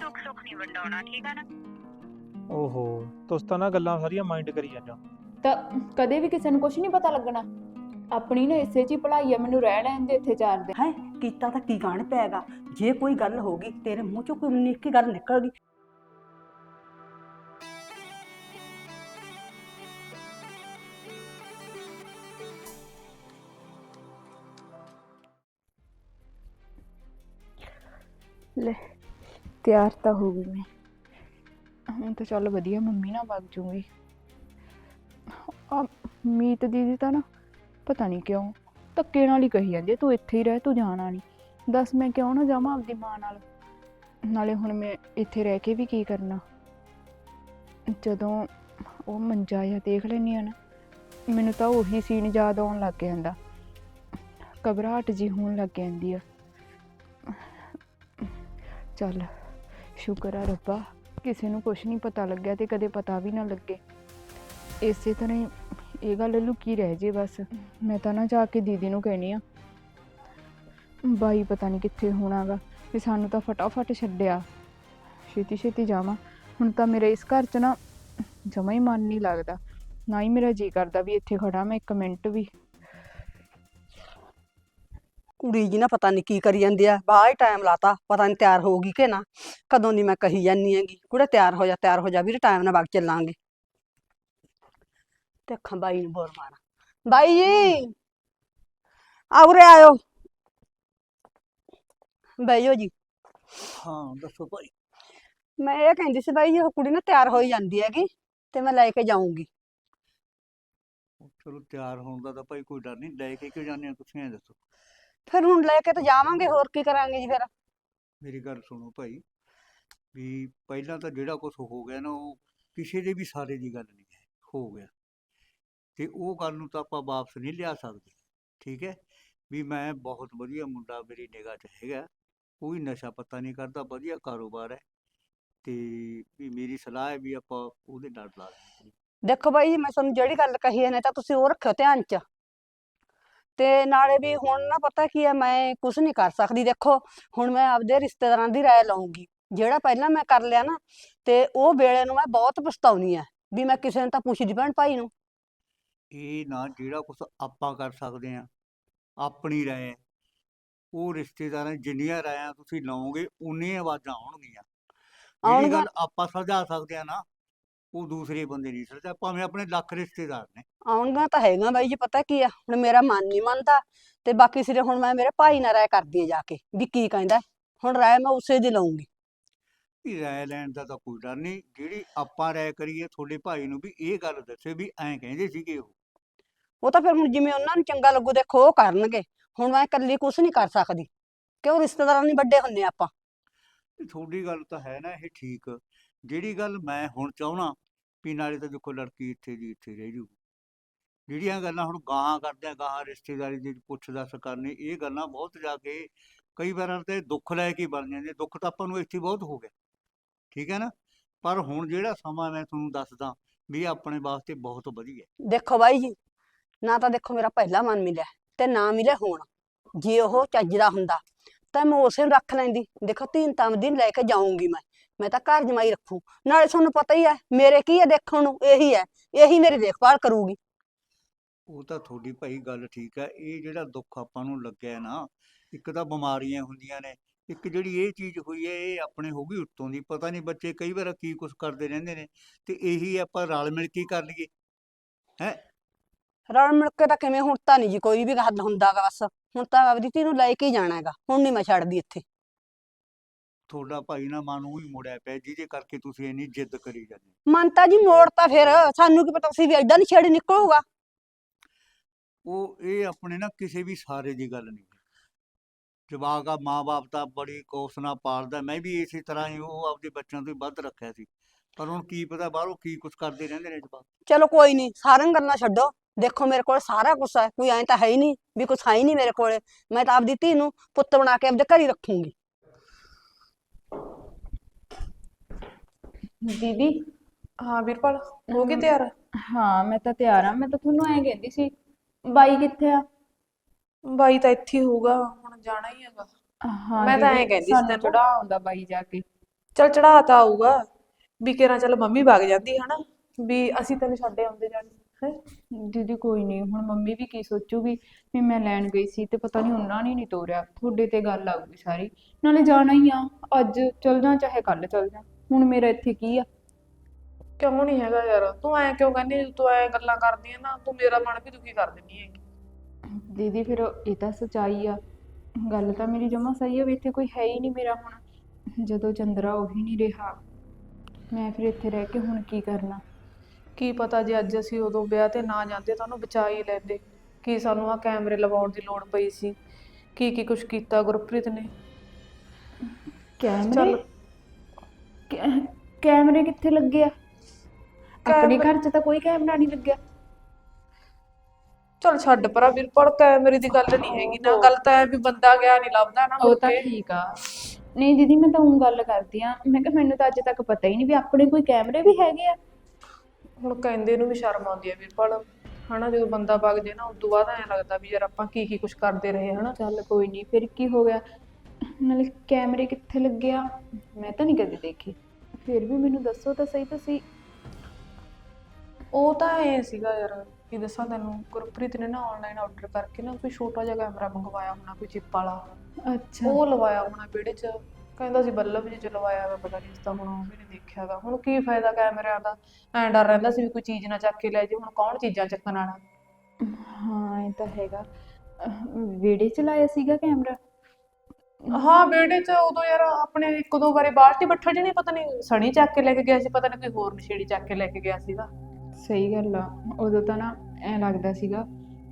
ਦੁੱਖ ਸੁੱਖ ਨਹੀਂ ਵੰਡਾਉਣਾ ਠੀਕ ਆ ਨਾ? ਓਹੋ ਤੁਸੀਂ ਤਾਂ ਨਾ ਗੱਲਾਂ ਸਾਰੀਆਂ ਮਾਈਂਡ ਕਰੀ ਜਾਂਦੇ ਹੋ। ਤਾਂ ਕਦੇ ਵੀ ਕਿਸੇ ਨੂੰ ਕੁਝ ਨਹੀਂ ਪਤਾ ਲੱਗਣਾ। ਆਪਣੀ ਨਾ ਇਸੇ 'ਚ ਹੀ ਭਲਾਈ ਆ ਮੈਨੂੰ ਰਹਿ ਲੈਣ ਦੇ ਇੱਥੇ ਚਾਰ ਦਿਨ ਹੈ ਕੀਤਾ ਤਾਂ ਕੀ ਗਾਣ ਪੈਗਾ ਜੇ ਕੋਈ ਗੱਲ ਹੋ ਗਈ ਤੇਰੇ ਮੂੰਹ ਚੋਂ ਕੋਈ ਨਿੱਕੀ ਗੱਲ ਨਿਕਲ ਗਈ। ਲੈ ਤਿਆਰ ਤਾਂ ਹੋ ਗਈ ਮੈਂ। ਹੁਣ ਤਾਂ ਚੱਲ ਵਧੀਆ ਮੰਮੀ ਨਾਲ ਵਗ ਜੂਗੀ। ਆ ਮੀਤ ਦੀਦੀ ਤਾਂ ਨਾ ਪਤਾ ਨਹੀਂ ਕਿਉਂ ਧੱਕੇ ਨਾਲ ਹੀ ਕਹੀ ਜਾਂਦੀ ਆ, ਤੂੰ ਇੱਥੇ ਹੀ ਰਹਿ ਤੂੰ ਜਾਣਾ ਨਹੀਂ ਦੱਸ ਮੈਂ ਕਿਉਂ ਨਾ ਜਾਵਾਂ ਆਪਦੀ ਮਾਂ ਨਾਲ? ਨਾਲੇ ਹੁਣ ਮੈਂ ਇੱਥੇ ਰਹਿ ਕੇ ਵੀ ਕੀ ਕਰਨਾ? ਜਦੋਂ ਉਹ ਮੰਜਾ ਜਾਂ ਦੇਖ ਲੈਂਦੀ ਆ ਨਾ ਮੈਨੂੰ ਤਾਂ ਉਹੀ ਸੀਨ ਯਾਦ ਆਉਣ ਲੱਗ ਜਾਂਦਾ। ਘਬਰਾਹਟ ਜੀ ਹੋਣ ਲੱਗ ਜਾਂਦੀ ਆ। ਚੱਲ ਸ਼ੁਕਰ ਆ ਰੱਬਾ, ਕਿਸੇ ਨੂੰ ਕੁਝ ਨਹੀਂ ਪਤਾ ਲੱਗਿਆ ਤੇ ਕਦੇ ਪਤਾ ਵੀ ਨਾ ਲੱਗੇ। ਇਸੇ ਤਰ੍ਹਾਂ ਹੀ ਇਹ ਗੱਲ ਲੁਕੀ ਰਹਿ ਜੇ ਬਸ। ਮੈਂ ਤਾਂ ਨਾ ਜਾ ਕੇ ਦੀਦੀ ਨੂੰ ਕਹਿਣੀ ਆ, ਬਾਈ ਪਤਾ ਨਹੀਂ ਕਿੱਥੇ ਹੋਣਾਗਾ, ਵੀ ਸਾਨੂੰ ਤਾਂ ਫਟਾਫਟ ਛੱਡਿਆ। ਛੇਤੀ ਛੇਤੀ ਜਾਵਾਂ। ਹੁਣ ਤਾਂ ਮੇਰੇ ਇਸ ਘਰ 'ਚ ਨਾ ਜਮਾ ਹੀ ਮਨ ਨਹੀਂ ਲੱਗਦਾ। ਨਾ ਹੀ ਮੇਰਾ ਜੀ ਕਰਦਾ ਵੀ ਇੱਥੇ ਖੜਾ ਮੈਂ ਇੱਕ ਮਿੰਟ ਵੀ। ਕੁੜੀ ਜੀ ਨਾ ਪਤਾ ਨਹੀਂ ਕੀ ਕਰੀ ਜਾਂਦੀ ਆ ਬਾਹਰ ਟਾਈਮ ਲਾਤਾ ਪਤਾ ਨਹੀਂ ਤਿਆਰ ਹੋਊਗੀ ਕਿ ਨਾ ਕਦੋਂ ਦੀ ਮੈਂ ਕਹੀ ਜਾਨੀ ਹੈਗੀ ਕੁੜੇ ਤਿਆਰ ਹੋ ਜਾ ਤਿਆਰ ਹੋ ਜਾ ਵੀਰ ਟਾਈਮ ਨਾਲ ਵਗ ਚੱਲਾਂਗੇ। ਤੇ ਅੱਖਾਂ ਬਾਈ ਨੂੰ ਬੋਰ ਮਾਰਾਂ। ਬਾਈ ਜੀ ਆਉਰੇ ਆਇਓ। ਬਈਓ ਜੀ। ਹਾਂ ਦੱਸੋ ਭਾਈ। ਮੈਂ ਇਹ ਕਹਿੰਦੀ ਸੀ ਬਾਈ ਜੀ ਉਹ ਕੁੜੀ ਨਾ ਤਿਆਰ ਹੋਈ ਜਾਂਦੀ ਹੈਗੀ ਤੇ ਮੈਂ ਲੈ ਕੇ ਜਾਊਂਗੀ। ਚਲੋ ਤਿਆਰ ਹੋਣ ਦਾ ਤਾਂ ਭਾਈ ਕੋਈ ਡਰ ਨਹੀਂ ਲੈ ਕੇ ਕਿਉਂ ਜਾਂਦੇ ਹੋ ਤੁਸੀਂ ਐਂ ਦੱਸੋ। ਫਿਰ ਹੁਣ ਲੈ ਕੇ ਤਾਂ ਜਾਵਾਂਗੇ ਹੋਰ ਕੀ ਕਰਾਂਗੇ ਜੀ ਫਿਰ? ਮੇਰੀ ਗੱਲ ਸੁਣੋ ਭਾਈ ਵੀ ਪਹਿਲਾਂ ਤਾਂ ਜਿਹੜਾ ਕੁਝ ਹੋ ਗਿਆ ਨਾ ਉਹ ਕਿਸੇ ਦੇ ਵੀ ਸਾਰੇ ਦੀ ਗੱਲ ਨਹੀਂ ਹੈ ਹੋ ਗਿਆ। ਤੇ ਉਹ ਗੱਲ ਨੂੰ ਤਾਂ ਆਪਾਂ ਵਾਪਸ ਨਹੀਂ ਲਿਆ ਸਕਦੇ ਠੀਕ ਹੈ? ਵੀ ਮੈਂ ਬਹੁਤ ਵਧੀਆ ਮੁੰਡਾ ਮੇਰੀ ਨਿਗਾਹ 'ਚ ਹੈਗਾ ਕੋਈ ਨਸ਼ਾ ਪੱਤਾ ਨਹੀਂ ਕਰਦਾ ਵਧੀਆ ਕਾਰੋਬਾਰ ਹੈ। ਤੇ ਵੀ ਮੇਰੀ ਸਲਾਹ ਹੈ ਵੀ ਆਪਾਂ ਉਹਦੇ ਨਾਲ ਲਾ ਲਈਏ ਦੇਖੋ ਬਾਈ ਜੀ ਮੈਂ ਤੁਹਾਨੂੰ ਜਿਹੜੀ ਗੱਲ ਕਹੀ ਹੈ ਨੇ ਤਾਂ ਤੁਸੀਂ ਉਹ ਰੱਖਿਓ ਧਿਆਨ 'ਚ। ਤੇ ਨਾਲੇ ਵੀ ਹੁਣ ਨਾ ਪਤਾ ਕੀ ਹੈ ਮੈਂ ਕੁਝ ਨਹੀਂ ਕਰ ਸਕਦੀ। ਦੇਖੋ ਹੁਣ ਮੈਂ ਆਪਦੇ ਰਿਸ਼ਤੇਦਾਰਾਂ ਦੀ ਰਾਏ ਲਵਾਂਗੀ ਜਿਹੜਾ ਪਹਿਲਾਂ ਮੈਂ ਕਰ ਲਿਆ ਨਾ ਤੇ ਉਹ ਵੇਲੇ ਨੂੰ ਮੈਂ ਬਹੁਤ ਪਛਤਾਉਣੀ ਆ ਵੀ ਮੈਂ ਕਿਸੇ ਨੂੰ ਤਾਂ ਪੁੱਛਦੀ ਭੈਣ ਭਾਈ ਨੂੰ। ਇਹ ਨਾ ਜਿਹੜਾ ਕੁਝ ਆਪਾਂ ਕਰ ਸਕਦੇ ਆ ਆਪਣੀ ਰਾਏ ਉਹ ਰਿਸ਼ਤੇਦਾਰਾਂ ਦੀ ਜਿੰਨੀਆਂ ਰਾਇਆਂ ਤੁਸੀਂ ਲਓਗੇ ਉਨੀਆਂ ਆਵਾਜ਼ਾਂ ਆਉਣਗੀਆਂ। ਜਿਹੜੀ ਆਉਣਗੀਆਂ। ਗੱਲ ਆਪਾਂ ਸੁਲਝਾ ਸਕਦੇ ਆ ਨਾ ਉਹ ਦੂਸਰੇ ਬੰਦੇ ਨਹੀਂ ਸੁਲਝਾ ਭਾਵੇਂ ਆਪਣੇ ਲੱਖ ਰਿਸ਼ਤੇਦਾਰ ਨੇ। ਆਉਣਗਾ ਤਾਂ ਹੈਗਾ ਬਾਈ ਜੀ ਪਤਾ ਕੀ ਆ? ਹੁਣ ਮੇਰਾ ਮਨ ਨਹੀਂ ਮੰਨਦਾ ਤੇ ਬਾਕੀ ਸਿਰੇ ਹੁਣ ਮੈਂ ਮੇਰੇ ਭਾਈ ਨਾਲ ਰਾਏ ਕਰਦੀ ਆ ਜਾ ਕੇ ਵੀ ਕੀ ਕਹਿੰਦਾ। ਹੁਣ ਰਾਏ ਮੈਂ ਉਸੇ ਦੀ ਲਵਾਂਗੀ ਵੀ ਰਾਏ ਲੈਣ ਦਾ ਤਾਂ ਕੋਈ ਡਰ ਨਹੀਂ ਜਿਹੜੀ ਆਪਾਂ ਰਾਏ ਕਰੀਏ ਤੁਹਾਡੇ ਭਾਈ ਨੂੰ ਵੀ ਇਹ ਗੱਲ ਦੱਸੇ ਵੀ ਐਂ ਕਹਿੰਦੇ ਸੀਗੇ ਉਹ। ਉਹ ਤਾਂ ਫਿਰ ਹੁਣ ਜਿਵੇਂ ਉਹਨਾਂ ਨੂੰ ਚੰਗਾ ਲੱਗੂ ਦੇਖੋ ਉਹ ਕਰਨਗੇ। ਹੁਣ ਮੈਂ ਇਕੱਲੀ ਕੁਝ ਨਹੀਂ ਕਰ ਸਕਦੀ। ਕਿਉਂ ਰਿਸ਼ਤੇਦਾਰਾਂ ਨਹੀਂ ਵੱਡੇ ਹੁੰਨੇ ਆਪਾਂ? ਤੁਹਾਡੀ ਗੱਲ ਤਾਂ ਹੈ ਨਾ ਇਹ ਠੀਕ। ਜਿਹੜੀ ਗੱਲ ਮੈਂ ਹੁਣ ਚਾਹਣਾ ਵੀ ਨਾਲੇ ਤਾਂ ਦੇਖੋ ਲੜਕੀ ਇੱਥੇ ਦੀ ਇੱਥੇ ਰਹਿ ਜੂ। ਜਿਹੜੀਆਂ ਗੱਲਾਂ ਹੁਣ ਗਾਹਾਂ ਕਰਦੇ ਆ ਗਾਹਾਂ ਰਿਸ਼ਤੇਦਾਰੀ ਦੀ ਪੁੱਛ ਦੱਸ ਕਰਨੀ, ਇਹ ਗੱਲਾਂ ਬਹੁਤ ਜਾ ਕੇ ਕਈ ਵਾਰਾਂ ਤੇ ਦੁੱਖ ਲੈ ਕੇ ਬਣ ਜਾਂਦੇ ਦੁੱਖ ਤਾਂ ਆਪਾਂ ਨੂੰ ਇੱਥੇ ਬਹੁਤ ਹੋ ਗਿਆ, ਠੀਕ ਹੈ ਨਾ? ਪਰ ਹੁਣ ਜਿਹੜਾ ਸਮਾਂ ਮੈਂ ਤੁਹਾਨੂੰ ਦੱਸਦਾ ਵੀ ਆਪਣੇ ਵਾਸਤੇ ਬਹੁਤ ਵਧੀਆ ਦੇਖੋ ਬਾਈ ਜੀ, ਨਾ ਤਾਂ ਦੇਖੋ ਮੇਰਾ ਪਹਿਲਾ ਮਨ ਮਿਲਿਆ ਤੇ ਨਾ ਮਿਲਿਆ ਹੁਣ। ਜੇ ਉਹ ਚੱਜ ਦਾ ਹੁੰਦਾ, ਤਾਂ ਮੈਂ ਉਸੇ ਨੂੰ ਰੱਖ ਲੈਂਦੀ। ਦੇਖੋ ਤੀਨ ਤਮ ਦਿਨ ਲੈ ਕੇ ਜਾਊਂਗੀ ਮੈਂ। ਮੈਂ ਤਾਂ ਘਰ ਜਮਾਈ ਰੱਖੂ। ਨਾਲੇ ਤੁਹਾਨੂੰ ਪਤਾ ਹੀ ਹੈ ਮੇਰੇ ਕੀ ਹੈ ਦੇਖਣ ਨੂੰ? ਇਹੀ ਹੈ। ਇਹੀ ਮੇਰੀ ਦੇਖਭਾਲ ਕਰੂਗੀ। ਉਹ ਤਾਂ ਤੁਹਾਡੀ ਭਾਈ ਗੱਲ ਠੀਕ ਹੈ। ਇਹ ਜਿਹੜਾ ਦੁੱਖ ਆਪਾਂ ਨੂੰ ਲੱਗਿਆ ਨਾ ਇੱਕ ਤਾਂ ਬਿਮਾਰੀਆਂ ਹੁੰਦੀਆਂ ਨੇ। ਇੱਕ ਜਿਹੜੀ ਇਹ ਚੀਜ਼ ਹੋਈ ਹੈ ਇਹ ਆਪਣੇ ਹੋ ਗਈ ਉੱਤੋਂ ਦੀ। ਪਤਾ ਨਹੀਂ ਬੱਚੇ ਕਈ ਵਾਰ ਕੀ ਕੁਝ ਕਰਦੇ ਰਹਿੰਦੇ ਨੇ। ਤੇ ਇਹੀ ਆਪਾਂ ਰਲ ਮਿਲ ਕੇ ਕਰ ਲਈਏ। ਹੈ? ਰਲ ਮਿਲ ਕੇ ਤਾਂ ਕਿਵੇਂ? ਹੁਣ ਤਾਂ ਨਹੀਂ ਜੀ ਕੋਈ ਵੀ ਹੱਲ ਹੁੰਦਾਗਾ ਬਸ। ਹੁਣ ਤਾਂ ਆਪਦੀ ਧੀ ਨੂੰ ਲੈ ਕੇ ਹੀ ਜਾਣਾ ਹੈਗਾ। ਹੁਣ ਨਹੀਂ ਮੈਂ ਛੱਡਦੀ ਇੱਥੇ। ਤੁਹਾਡਾ ਭਾਈ ਨਾ ਮਨ ਉਹ ਹੀ ਮੁੜਿਆ ਪਿਆ ਜਿਹਦੇ ਕਰਕੇ ਤੁਸੀਂ ਇੰਨੀ ਜਿੱਦ ਕਰੀ ਜਾਂਦੇ ਮਨ ਤਾਂ ਜੀ ਮੋੜ ਤਾਂ ਫਿਰ ਸਾਨੂੰ ਕੀ ਪਤਾ ਤੁਸੀਂ ਵੀ ਐਡਾ ਨਹੀਂ ਛੇੜ ਨਿਕਲੂਗਾ। ਉਹ ਇਹ ਆਪਣੇ ਨਾ ਕਿਸੇ ਵੀ ਸਾਰੇ ਦੀ ਗੱਲ ਨਹੀਂ ਜਵਾਕ ਆ ਮਾਂ-ਬਾਪ ਤਾਂ ਬੜੀ ਕੋਸ ਨਾਲ ਪਾਲਦਾ ਮੈਂ ਵੀ ਇਸੇ ਤਰ੍ਹਾਂ ਹੀ ਉਹ ਆਪਦੇ ਬੱਚਿਆਂ ਤੋਂ ਹੀ ਵੱਧ ਰੱਖਿਆ ਸੀ। ਪਰ ਹੁਣ ਕੀ ਪਤਾ ਬਾਹਰੋਂ ਕੀ ਕੁਝ ਕਰਦੇ ਰਹਿੰਦੇ ਨੇ ਜਵਾਕ। ਚਲੋ ਕੋਈ ਨਹੀਂ ਸਾਰੀਆਂ ਗੱਲਾਂ ਛੱਡੋ। ਦੇਖੋ ਮੇਰੇ ਕੋਲ ਸਾਰਾ ਕੁਝ ਹੈ ਕੋਈ ਐਂ ਤਾਂ ਹੈ ਹੀ ਨਹੀਂ ਵੀ ਕੁਛ ਹੈ ਹੀ ਨਹੀਂ ਮੇਰੇ ਕੋਲੇ। ਮੈਂ ਤਾਂ ਆਪਦੀ ਧੀ ਨੂੰ ਪੁੱਤ ਬਣਾ ਕੇ ਆਪਦੇ ਘਰ ਹੀ ਰੱਖੂੰਗੀ। ਦੀਦੀ ਹਾਂ ਵੀਰਪਾਲ ਹੋ ਗਏ ਤਿਆਰ? ਹਾਂ ਮੈਂ ਤਾਂ ਤਿਆਰ ਆ ਮੈਂ ਤਾਂ ਤੁਹਾਨੂੰ ਐਂ ਕਹਿੰਦੀ ਸੀ ਬਾਈ ਕਿੱਥੇ ਆ? ਬਾਈ ਤਾਂ ਇੱਥੇ ਹੀ ਹੋਊਗਾ ਹੁਣ ਜਾਣਾ ਹੀ ਹੈਗਾ। ਹਾਂ ਮੈਂ ਤਾਂ ਐਂ ਕਹਿੰਦੀ ਸੀ ਸਾਨੂੰ ਤੈਨੂੰ। ਚੜਾ ਆਉਂਦਾ ਬਾਈ ਜਾ ਕੇ। ਚਲ ਚੜਾ ਤਾਂ ਆਊਗਾ ਵੀ ਕਿਹੜਾ ਚੱਲ ਮੰਮੀ ਵਗ ਜਾਂਦੀ ਹਨਾ? ਵੀ ਅਸੀਂ ਤੈਨੂੰ ਛੱਡੇ ਆਉਂਦੇ ਜਾਣ ਹੈ? ਦੀਦੀ ਕੋਈ ਨਹੀਂ ਹੁਣ ਮੰਮੀ ਵੀ ਕੀ ਸੋਚੂਗੀ ਵੀ ਮੈਂ ਲੈਣ ਗਈ ਸੀ ਤੇ ਪਤਾ ਨਹੀਂ ਉਹਨਾਂ ਨੇ ਨਹੀਂ ਤੋਰਿਆ ਤੁਹਾਡੇ ਤੇ ਗੱਲ ਆਊਗੀ ਸਾਰੀ। ਨਾਲੇ ਜਾਣਾ ਹੀ ਆ ਅੱਜ ਚਲ ਜਾ ਚਾਹੇ ਕੱਲ ਚਲ ਜਾ। ਹੁਣ ਮੇਰਾ ਇੱਥੇ ਕੀ ਆ? ਕਿਉਂ ਨਹੀਂ ਹੈਗਾ ਯਾਰ? ਤੂੰ ਐ ਕਿਉਂ ਕਹਿੰਦੀ ਤੂੰ ਐ ਗੱਲਾਂ ਕਰਦੀ ਹੈ ਨਾ ਤੂੰ ਮੇਰਾ ਮਨ ਵੀ ਦੁਖੀ ਕਰ ਦਿੰਦੀ ਹੈਗੀ? ਦੀਦੀ ਫਿਰ ਇਹ ਤਾਂ ਸਚਾਈ ਆ। ਗੱਲ ਤਾਂ ਮੇਰੀ ਜਮਾ ਸਹੀ ਆ ਵੀ ਇੱਥੇ ਕੋਈ ਹੈ ਹੀ ਨਹੀਂ ਮੇਰਾ ਹੁਣ। ਜਦੋਂ ਚੰਦਰਾ ਉਹੀ ਨਹੀਂ ਰਿਹਾ। ਮੈਂ ਫਿਰ ਇੱਥੇ ਰਹਿ ਕੇ ਹੁਣ ਕੀ ਕਰਨਾ? ਕੀ ਪਤਾ ਜੇ ਅੱਜ ਅਸੀਂ ਉਦੋਂ ਵਿਆਹ ਤੇ ਨਾ ਜਾਂਦੇ ਤਾਂ ਉਹਨੂੰ ਬਚਾ ਹੀ ਲੈਂਦੇ। ਕੀ ਸਾਨੂੰ ਆ ਕੈਮਰੇ ਲਵਾਉਣ ਦੀ ਲੋੜ ਪਈ ਸੀ? ਕੀ ਕੀ ਕੁਛ ਕੀਤਾ ਗੁਰਪ੍ਰੀਤ ਨੇ? ਕੈਮਰੇ? ਕੈ- ਕੈਮਰੇ ਕਿੱਥੇ ਲੱਗੇ ਆ? ਆਪਣੇ ਘਰ 'ਚ ਤਾਂ ਕੋਈ ਕੈਮਰਾ ਨਹੀਂ ਲੱਗਿਆ। ਚਲ ਛੱਡ ਪਰਾਂ ਵੀਰਪਾਲ ਕੈਮਰੇ ਦੀ ਗੱਲ ਨਹੀਂ ਹੈਗੀ ਨਾ। ਗੱਲ ਤਾਂ ਐ ਵੀ ਬੰਦਾ ਗਿਆ ਨਹੀਂ ਲੱਭਦਾ ਨਾ ਉਹ ਤਾਂ। ਠੀਕ ਆ। ਨਹੀਂ ਦੀਦੀ ਮੈਂ ਤਾਂ ਉਹ ਗੱਲ ਕਰਦੀ ਆ। ਮੈਂ ਕਿਹਾ ਮੈਨੂੰ ਤਾਂ ਅੱਜ ਤੱਕ ਪਤਾ ਹੀ ਨਹੀਂ ਵੀ ਆਪਣੇ ਕੋਈ ਕੈਮਰੇ ਵੀ ਹੈਗੇ ਆ। ਹੁਣ ਕਹਿੰਦੇ ਨੂੰ ਵੀ ਸ਼ਰਮ ਆਉਂਦੀ ਹੈ ਵੀਰਪਾਲ। ਹਨਾ ਜਦੋਂ ਬੰਦਾ ਵਗ ਜੇ ਨਾ ਉਸ ਤੋਂ ਬਾਅਦ ਐਂ ਲੱਗਦਾ ਵੀ ਯਾਰ ਆਪਾਂ ਕੀ ਕੀ ਕੁਛ ਕਰਦੇ ਰਹੇ ਹਨਾ। ਚੱਲ ਕੋਈ ਨਹੀਂ ਫਿਰ ਕੀ ਹੋ ਗਿਆ? ਨਾਲੇ ਕੈਮਰੇ ਕਿੱਥੇ ਲੱਗੇ ਆ? ਮੈਂ ਤਾਂ ਨਹੀਂ ਕਦੇ ਦੇਖੇ। ਫਿਰ ਵੀ ਮੈਨੂੰ ਦੱਸੋ ਤਾਂ ਸਹੀ ਤੁਸੀਂ ਉਹ ਤਾਂ ਐ ਸੀਗਾ ਯਾਰ ਕੀ ਦੱਸਾਂ ਤੈਨੂੰ ਗੁਰਪ੍ਰੀਤ ਨੇ ਨਾ ਆਨਲਾਈਨ ਆਰਡਰ ਕਰਕੇ ਨਾ ਕੋਈ ਛੋਟਾ ਜਿਹਾ ਕੈਮਰਾ ਮੰਗਵਾਇਆ ਹੋਣਾ ਕੋਈ ਚਿੱਪ ਵਾਲਾ। ਅੱਛਾ। ਉਹ ਲਵਾਇਆ ਹੋਣਾ ਵਿਹੜੇ 'ਚ। ਕਹਿੰਦਾ ਸੀ ਬੱਲਬ ਜੀ ਚ ਲਵਾਇਆ ਵਾ ਪਤਾ ਨਹੀਂ ਇਸ ਤਾਂ ਹੁਣ ਉਹ ਵੀ ਨਹੀਂ ਦੇਖਿਆਗਾ ਹੁਣ ਕੀ ਫਾਇਦਾ ਕੈਮਰਿਆਂ ਦਾ? ਐਂ ਡਰ ਰਹਿੰਦਾ ਸੀ ਵੀ ਕੋਈ ਚੀਜ਼ ਨਾ ਚੱਕ ਕੇ ਲੈ ਜੇ ਹੁਣ ਕੌਣ ਚੀਜ਼ਾਂ ਚੱਕਣ ਵਾਲਾ ਹਾਂ ਇਹ ਤਾਂ ਹੈਗਾ। ਵਿਹੜੇ 'ਚ ਲਾਇਆ ਸੀਗਾ ਕੈਮਰਾ? ਹਾਂ ਵਿਹੜੇ 'ਚ ਉਦੋਂ ਯਾਰ ਆਪਣੇ ਇੱਕ ਦੋ ਵਾਰੀ ਬਾਲਟੀ ਬੱਠਲ ਜਿਹੀ ਪਤਾ ਨਹੀਂ ਸਣੀ ਚੱਕ ਕੇ ਲੈ ਕੇ ਗਿਆ ਸੀ ਪਤਾ ਨਹੀਂ ਕੋਈ ਹੋਰ ਨਸ਼ੇੜੀ ਚੱਕ ਕੇ ਲੈ ਕੇ ਗਿਆ ਸੀਗਾ। ਸਹੀ ਗੱਲ ਆ ਉਦੋਂ ਤਾਂ ਨਾ ਐ ਲੱਗਦਾ ਸੀਗਾ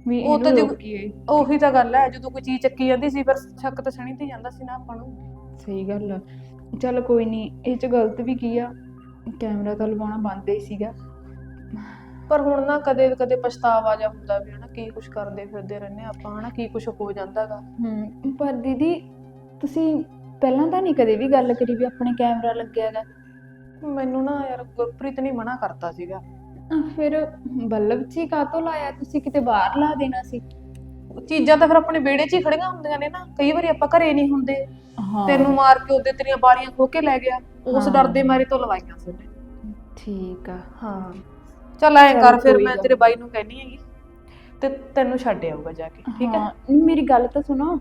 ਵੀ ਉਹ ਤਾਂ ਇਹਨੂੰ ਜਦੋਂ- ਰੋਕੀਏ। ਉਹੀ ਤਾਂ ਗੱਲ ਹੈ ਜਦੋਂ ਕੋਈ ਚੀਜ਼ ਚੱਕੀ ਜਾਂਦੀ ਸੀ ਫਿਰ ਸ਼ੱਕ ਤਾਂ ਸਣੀ ਤੇ ਜਾਂਦਾ ਸੀ ਨਾ ਆਪਾਂ ਨੂੰ। ਸਹੀ ਗੱਲ ਆ। ਚੱਲ ਕੋਈ ਨਹੀਂ ਇਹ 'ਚ ਗਲਤ ਵੀ ਕੀ ਆ ਕੈਮਰਾ ਤਾਂ ਲਵਾਉਣਾ ਬੰਦ ਹੀ ਸੀਗਾ। ਪਰ ਹੁਣ ਨਾ ਕਦੇ ਕਦੇ ਪਛਤਾਵਾ ਜਾ ਹੁੰਦਾ ਵੀ ਹਨਾ ਕੀ ਕੁਛ ਕਰਦੇ ਫਿਰਦੇ ਰਹਿੰਦੇ ਆਪਾਂ ਹਨਾ ਕੀ ਕੁਛ ਹੋ ਜਾਂਦਾਗਾ। ਹੂੰ ਪਰ ਦੀਦੀ ਤੁਸੀਂ ਪਹਿਲਾਂ ਤਾਂ ਨਹੀਂ ਕਦੇ ਵੀ ਗੱਲ ਕਰੀ ਵੀ ਆਪਣੇ ਕੈਮਰਾ ਲੱਗਿਆ ਗਾ? ਮੈਨੂੰ ਨਾ ਯਾਰ ਗੁਰਪ੍ਰੀਤ ਨੇ ਮਨਾ ਕਰਤਾ ਸੀਗਾ। ਅਹ ਫਿਰ ਬੱਲਬ ਹੀ ਕਾਹਤੋਂ ਲਾਇਆ? ਤੁਸੀਂ ਕਿਤੇ ਬਾਹਰ ਲਾ ਦੇਣਾ ਸੀ। ਚੀਜ਼ਾਂ ਤਾਂ ਫਿਰ ਆਪਣੇ ਵਿਹੜੇ 'ਚ ਹੀ ਖੜੀਆਂ ਹੁੰਦੀਆਂ ਨੇ ਨਾ। ਕਈ ਵਾਰੀ ਆਪਾਂ ਘਰੇ ਨਹੀਂ ਹੁੰਦੇ। ਹਾਂ। ਤੈਨੂੰ ਮਾਰ ਕੇ ਉਹਦੇ ਤੇਰੀਆਂ ਬਾਲੀਆਂ ਖੋ ਕੇ ਲੈ ਗਿਆ। ਉਸ ਹਾਂ। ਡਰ ਦੇ ਮਾਰੇ ਤੋਂ ਲਵਾਈਆਂ ਸੀ ਉਹਨੇ। ਠੀਕ ਆ। ਹਾਂ। ਚੱਲ ਐਂ ਚੱਲ ਕਰ ਫਿਰ ਕੋਈ ਮੈਂ ਗੱਲ ਤੇਰੇ ਬਾਈ ਨੂੰ ਕਹਿਣੀ ਹੈਗੀ। ਤੇ ਤੈਨੂੰ ਛੱਡ ਆਊਗਾ ਜਾ ਕੇ ਠੀਕ ਹੈ? ਹਾਂ, ਮੇਰੀ ਗੱਲ ਤਾਂ ਸੁਣੋ।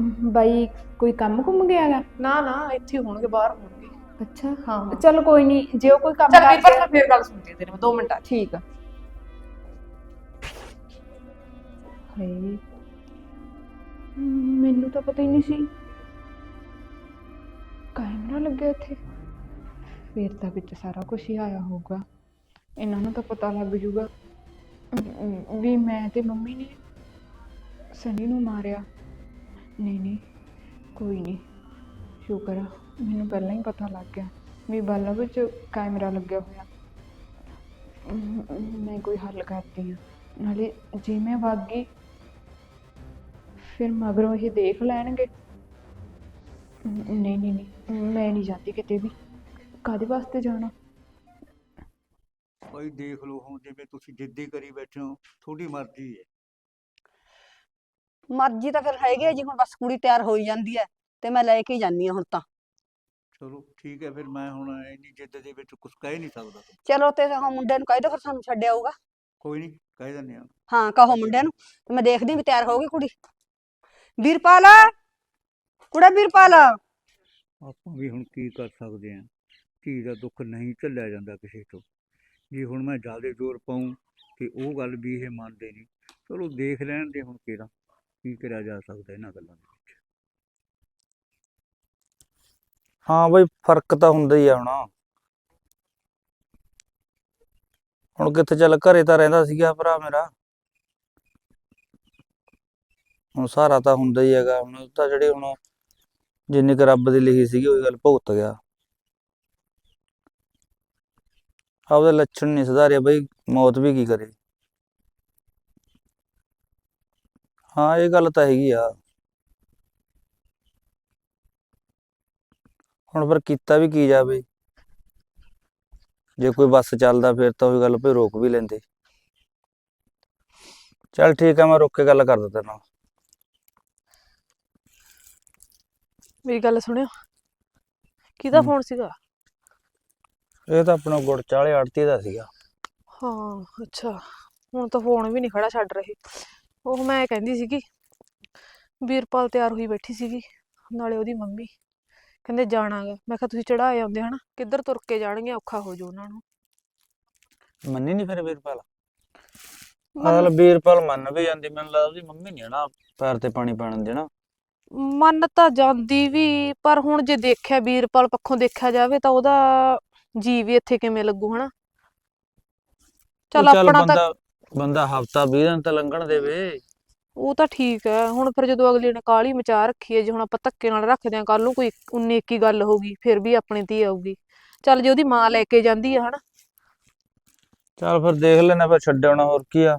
ਬਾਈ ਕੋਈ ਕੰਮ ਕੁੰਮ ਗਿਆ ਗਾ ਨਾ ਨਾ ਇੱਥੇ ਹੋਣਗੇ ਬਾਹਰ ਹੋਣਗੇ। ਅੱਛਾ। ਹਾਂ। ਚਲ ਕੋਈ ਨਹੀਂ ਜੇ ਉਹ ਕੋਈ ਕੰਮ ਚੱਲ ਵੀਰ ਪਰ ਮੈਂ ਫੇਰ ਗੱਲ ਸੁਣਦੀ ਹਾਂ ਤੇਰੇ ਮੈਂ 2 ਮਿੰਟਾਂ 'ਚ ਠੀਕ ਆ। ਹੇ ਮੈਨੂੰ ਤਾਂ ਪਤਾ ਹੀ ਨਹੀਂ ਸੀ। ਕੈਮਰਾ ਲੱਗਿਆ ਇੱਥੇ। ਫੇਰ ਤਾਂ ਵਿੱਚ ਸਾਰਾ ਕੁਝ ਹੀ ਆਇਆ ਹੋਊਗਾ। ਇਹਨਾਂ ਨੂੰ ਤਾਂ ਪਤਾ ਲੱਗ ਜੂਗਾ। ਅਮ, ਵੀ ਮੈਂ ਤੇ ਮੰਮੀ ਨੇ ਸਨੀ ਨੂੰ ਮਾਰਿਆ। ਨਹੀਂ ਨਹੀਂ ਕੋਈ ਨਹੀਂ। ਸ਼ੁਕਰ ਆ ਮੈਨੂੰ ਪਹਿਲਾਂ ਹੀ ਪਤਾ ਲੱਗ ਗਿਆ ਵੀ ਬਾਲਾਂ ਵਿੱਚ ਕੈਮਰਾ ਲੱਗਿਆ ਹੋਇਆ। ਅਮ, ਮੈਂ ਕੋਈ ਹੱਲ ਕਰਦੀ ਹਾਂ ਨਾਲੇ ਜੇ ਮੈਂ ਵਗ ਗਈ ਫਿਰ ਮਗਰੋਂ ਇਹ ਦੇਖ ਲੈਣਗੇ। ਅਮ, ਨਹੀਂ ਨਹੀਂ ਨਹੀਂ ਮੈਂ ਨਹੀਂ ਜਾਂਦੀ ਕਿਤੇ ਵੀ। ਕਾਦੇ ਵਾਸਤੇ ਜਾਣਾ? ਭਾਈ ਦੇਖ ਲਓ ਹੁਣ ਜਿਵੇਂ ਤੁਸੀਂ ਜਿੱਦੀ ਕਰੀ ਬੈਠੇ ਹੋ ਤੁਹਾਡੀ ਮਰਜ਼ੀ ਹੈ। ਮਰਜ਼ੀ ਤਾਂ ਫਿਰ ਹੈਗੀ ਜੀ ਹੁਣ ਬਸ ਕੁੜੀ ਤਿਆਰ ਹੋਈ ਜਾਂਦੀ ਹੈ ਤੇ ਮੈਂ ਲੈ ਕੇ ਹੀ ਜਾਂਦੀ ਹਾਂ ਹੁਣ ਤਾਂ। ਚਲੋ ਠੀਕ ਹੈ ਫਿਰ ਮੈਂ ਹੁਣ ਇੰਨੀ ਜਿੱਦ ਦੇ ਵਿੱਚ ਕੁਝ ਕਹਿ ਨਹੀਂ ਸਕਦਾ। ਚਲੋ ਤੇ ਹਾਂ ਮੁੰਡੇ ਨੂੰ ਕਹਿ ਦਿਓ ਫਿਰ ਸਾਨੂੰ ਛੱਡ ਆਊਗਾ। ਕੋਈ ਨਹੀਂ ਕਹਿ ਦਿੰਦੇ ਆ। ਹਾਂ ਕਹੋ ਮੁੰਡੇ ਨੂੰ ਤੇ ਮੈਂ ਦੇਖਦੀ ਵੀ ਤਿਆਰ ਹੋ ਗਈ ਕੁੜੀ। ਵੀਰਪਾਲ! ਕੁੜਾ ਵੀਰਪਾਲ! ਆਪਾਂ ਵੀ ਹੁਣ ਕੀ ਕਰ ਸਕਦੇ ਹਾਂ ਧੀ ਦਾ ਦੁੱਖ ਨਹੀਂ ਝੱਲਿਆ ਜਾਂਦਾ ਕਿਸੇ ਤੋਂ। ਜੇ ਹੁਣ ਮੈਂ ਜ਼ਿਆਦਾ ਜ਼ੋਰ ਪਾਉਂ ਤੇ ਉਹ ਗੱਲ ਵੀ ਇਹ ਮੰਨਦੇ ਨਹੀਂ ਚਲੋ ਦੇਖ ਲੈਣ ਦੇ ਹੁਣ ਕਿਹੜਾ। ਕੀ ਕਰਿਆ ਜਾ ਸਕਦਾ ਇਹਨਾਂ ਗੱਲਾਂ ਦੇ ਵਿੱਚ? ਹਾਂ ਬਈ, ਫ਼ਰਕ ਤਾਂ ਹੁੰਦਾ ਹੀ ਆ ਹੁਣ। ਹੁਣ ਕਿੱਥੇ ਚੱਲ, ਘਰੇ ਤਾਂ ਰਹਿੰਦਾ ਸੀਗਾ ਭਰਾ ਮੇਰਾ। ਹੁਣ ਸਾਰਾ ਤਾਂ ਹੁੰਦਾ ਹੀ ਹੈਗਾ। ਹੁਣ ਤਾਂ ਜਿਹੜੇ ਹੁਣ ਜਿੰਨੀ ਕੁ ਰੱਬ ਦੀ ਲਿਖੀ ਸੀਗੀ, ਉਹ ਗੱਲ ਭੁਗਤ ਗਿਆ। ਆਪਦੇ ਲੱਛਣ ਨਹੀਂ ਸੁਧਾਰਿਆ ਬਈ, ਮੌਤ ਵੀ ਕੀ ਕਰੇ? ਹਾਂ ਇਹ ਗੱਲ ਤਾਂ ਹੈਗੀ ਆ। ਹੁਣ ਫਿਰ ਕੀਤਾ ਵੀ ਕੀ ਜਾਵੇ? ਜੇ ਕੋਈ ਬੱਸ ਚੱਲਦਾ ਫਿਰ ਤਾਂ ਉਹੀ ਗੱਲ ਭਈ ਰੋਕ ਵੀ ਲੈਂਦੇ। ਚੱਲ ਠੀਕ ਆ ਮੈਂ ਰੁੱਕ ਕੇ ਗੱਲ ਕਰਦਾ ਤੇਰੇ ਨਾਲ। ਮੇਰੀ ਗੱਲ ਸੁਣਿਓ। ਕਿਹਦਾ। ਫੋਨ ਸੀਗਾ? ਇਹ ਤਾਂ ਆਪਣਾ ਗੁੜ ਚਾਲੇ ਆੜਤੀ ਦਾ ਸੀਗਾ। ਹਾਂ ਅੱਛਾ। ਹੁਣ ਤਾਂ ਫੋਨ ਵੀ ਨਹੀਂ ਖੜਾ ਛੱਡ ਰਹੇ। ਉਹ ਮੈਂ ਕਹਿੰਦੀ ਸੀਗੀ ਵੀਰਪਾਲ ਤਿਆਰ ਹੋਈ ਬੈਠੀ ਸੀਗੀ ਨਾਲੇ ਉਹਦੀ ਮੰਮੀ ਕਹਿੰਦੇ ਜਾਣਾਗਾ ਮੈਂ ਕਿਹਾ ਤੁਸੀਂ ਚੜਾਏ ਆਉਂਦੇ ਹਨਾ ਕਿੱਧਰ ਤੁਰ ਕੇ ਜਾਣਗੇ ਔਖਾ ਹੋ ਜਾਊ ਉਹਨਾਂ ਨੂੰ। ਮੰਨੀ ਨਹੀਂ ਫਿਰ ਵੀਰਪਾਲ? ਅਗਲ ਵੀਰਪਾਲ ਮੰਨ ਵੀ ਜਾਂਦੀ ਮੈਨੂੰ ਲੱਗਦਾ ਉਹਦੀ ਮੰਮੀ ਨਹੀਂ ਨਾ ਪੈਰ ਤੇ ਪਾਣੀ ਪੈਣ ਦੇਣਾ ਮੰਨ ਤਾਂ ਜਾਂਦੀ ਵੀ ਪਰ ਹੁਣ ਜੇ ਦੇਖਿਆ ਵੀਰਪਾਲ ਪੱਖੋਂ ਦੇਖਿਆ ਜਾਵੇ ਤਾਂ ਉਹਦਾ ਜੀ ਵੀ ਇੱਥੇ ਕਿਵੇਂ ਲੱਗੂ ਹਨਾ। ਚੱਲ ਆਪਣਾ ਤਾਂ ਬੰਦਾ ਹਫਤਾ 20 ਦਿਨ ਤਾਂ ਲੰਘਣ ਦੇਵੇ। ਉਹ ਤਾਂ ਠੀਕ ਹੈ ਹੁਣ ਫਿਰ ਜਦੋਂ ਅਗਲੀ ਨੇ ਕਾਲੀ ਮਚਾ ਰੱਖੀ ਹੈ ਜੇ ਹੁਣ ਆਪਾਂ ਧੱਕੇ ਨਾਲ ਰੱਖਦੇ ਆਂ ਕੱਲ ਨੂੰ ਕੋਈ 19 21 ਗੱਲ ਹੋਗੀ ਫਿਰ ਵੀ ਆਪਣੀ ਧੀ ਆਊਗੀ। ਚੱਲ ਜੇ ਉਹਦੀ ਮਾਂ ਲੈ ਕੇ ਜਾਂਦੀ ਆ ਹਨਾ। ਚੱਲ ਫਿਰ ਦੇਖ ਲੈਣਾ ਫਿਰ ਛੱਡਣਾ ਹੋਰ ਕੀ ਆ।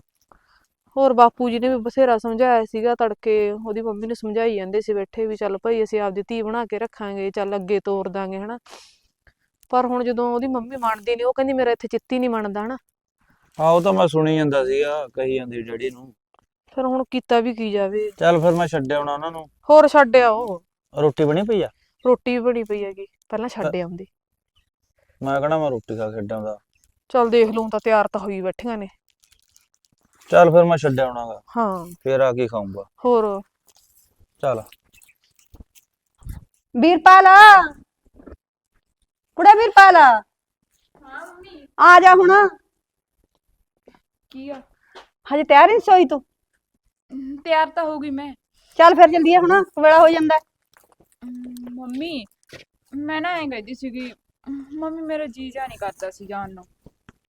ਹੋਰ ਬਾਪੂ ਜੀ ਨੇ ਵੀ ਬਥੇਰਾ ਸਮਝਾਇਆ ਸੀਗਾ ਤੜਕੇ ਉਹਦੀ ਮੰਮੀ ਨੂੰ ਸਮਝਾਈ ਜਾਂਦੇ ਸੀ ਬੈਠੇ ਵੀ ਚੱਲ ਭਾਈ ਅਸੀਂ ਆਪਦੀ ਧੀ ਬਣਾ ਕੇ ਰੱਖਾਂਗੇ ਚੱਲ ਅੱਗੇ ਤੋਰ ਦਾਂਗੇ ਹਨਾ। ਪਰ ਹੁਣ ਜਦੋਂ ਉਹਦੀ ਮੰਮੀ ਮੰਨਦੀ ਨਹੀਂ ਉਹ ਕਹਿੰਦੀ ਮੇਰਾ ਇੱਥੇ ਚਿੱਤੀ ਨਹੀਂ ਮੰਨਦਾ ਹਨਾ। ਹਾਂ ਉਹ ਤਾਂ ਮੈਂ ਸੁਣੀ ਜਾਂਦਾ ਸੀਗਾ ਕਹੀ ਜਾਂਦੀ ਡੈਡੀ ਨੂੰ। ਫਿਰ ਹੁਣ ਕੀਤਾ ਵੀ ਕੀ ਜਾਵੇ? ਚੱਲ ਫਿਰ ਮੈਂ ਛੱਡ ਆਉਣਾ ਉਹਨਾਂ ਨੂੰ। ਹੋਰ ਛੱਡਿਆ ਉਹ? ਰੋਟੀ ਬਣੀ ਪਈ ਆ? ਰੋਟੀ ਵੀ ਬਣੀ ਪਈ ਹੈਗੀ ਪਹਿਲਾਂ ਛੱਡ ਆਉਂਦੀ। ਮੈਂ ਕਹਣਾ ਮੈਂ ਰੋਟੀ ਖਾ ਖੇਡਾਂ ਦਾ। ਚੱਲ ਦੇਖ ਲੂੰ ਤਾਂ ਤਿਆਰ ਤਾਂ ਹੋਈ ਬੈਠੀਆਂ ਨੇ। ਚੱਲ ਫਿਰ ਮੈਂ ਛੱਡ ਆਉਣਾਗਾ ਹਾਂ। ਫਿਰ ਆ ਕੇ ਖਾਊਂਗਾ। ਹੋਰ? ਚੱਲ। ਵੀਰਪਾਲ! ਕੁੜੇ ਵੀਰਪਾਲ! ਹਾਂ ਮੰਮੀ। ਆ ਜਾ ਹੁਣ। ਕੀ ਆ? ਹਜੇ ਤਿਆਰ ਨਹੀਂ ਸੋਈ ਤੂੰ? ਤਿਆਰ ਤਾਂ ਹੋ ਗਈ ਮੈਂ। ਚੱਲ ਫਿਰ ਜਲਦੀ ਆ ਹੁਣ ਵੇਲਾ ਹੋ ਜਾਂਦਾ। ਮੰਮੀ ਮੈਂ ਨਾ ਐਂ ਕਹਿੰਦੀ ਸੀਗੀ ਮੰਮੀ ਮੇਰਾ ਜੀ ਜਾ ਨਹੀਂ ਕਰਦਾ ਸੀ ਜਾਣ ਨੂੰ।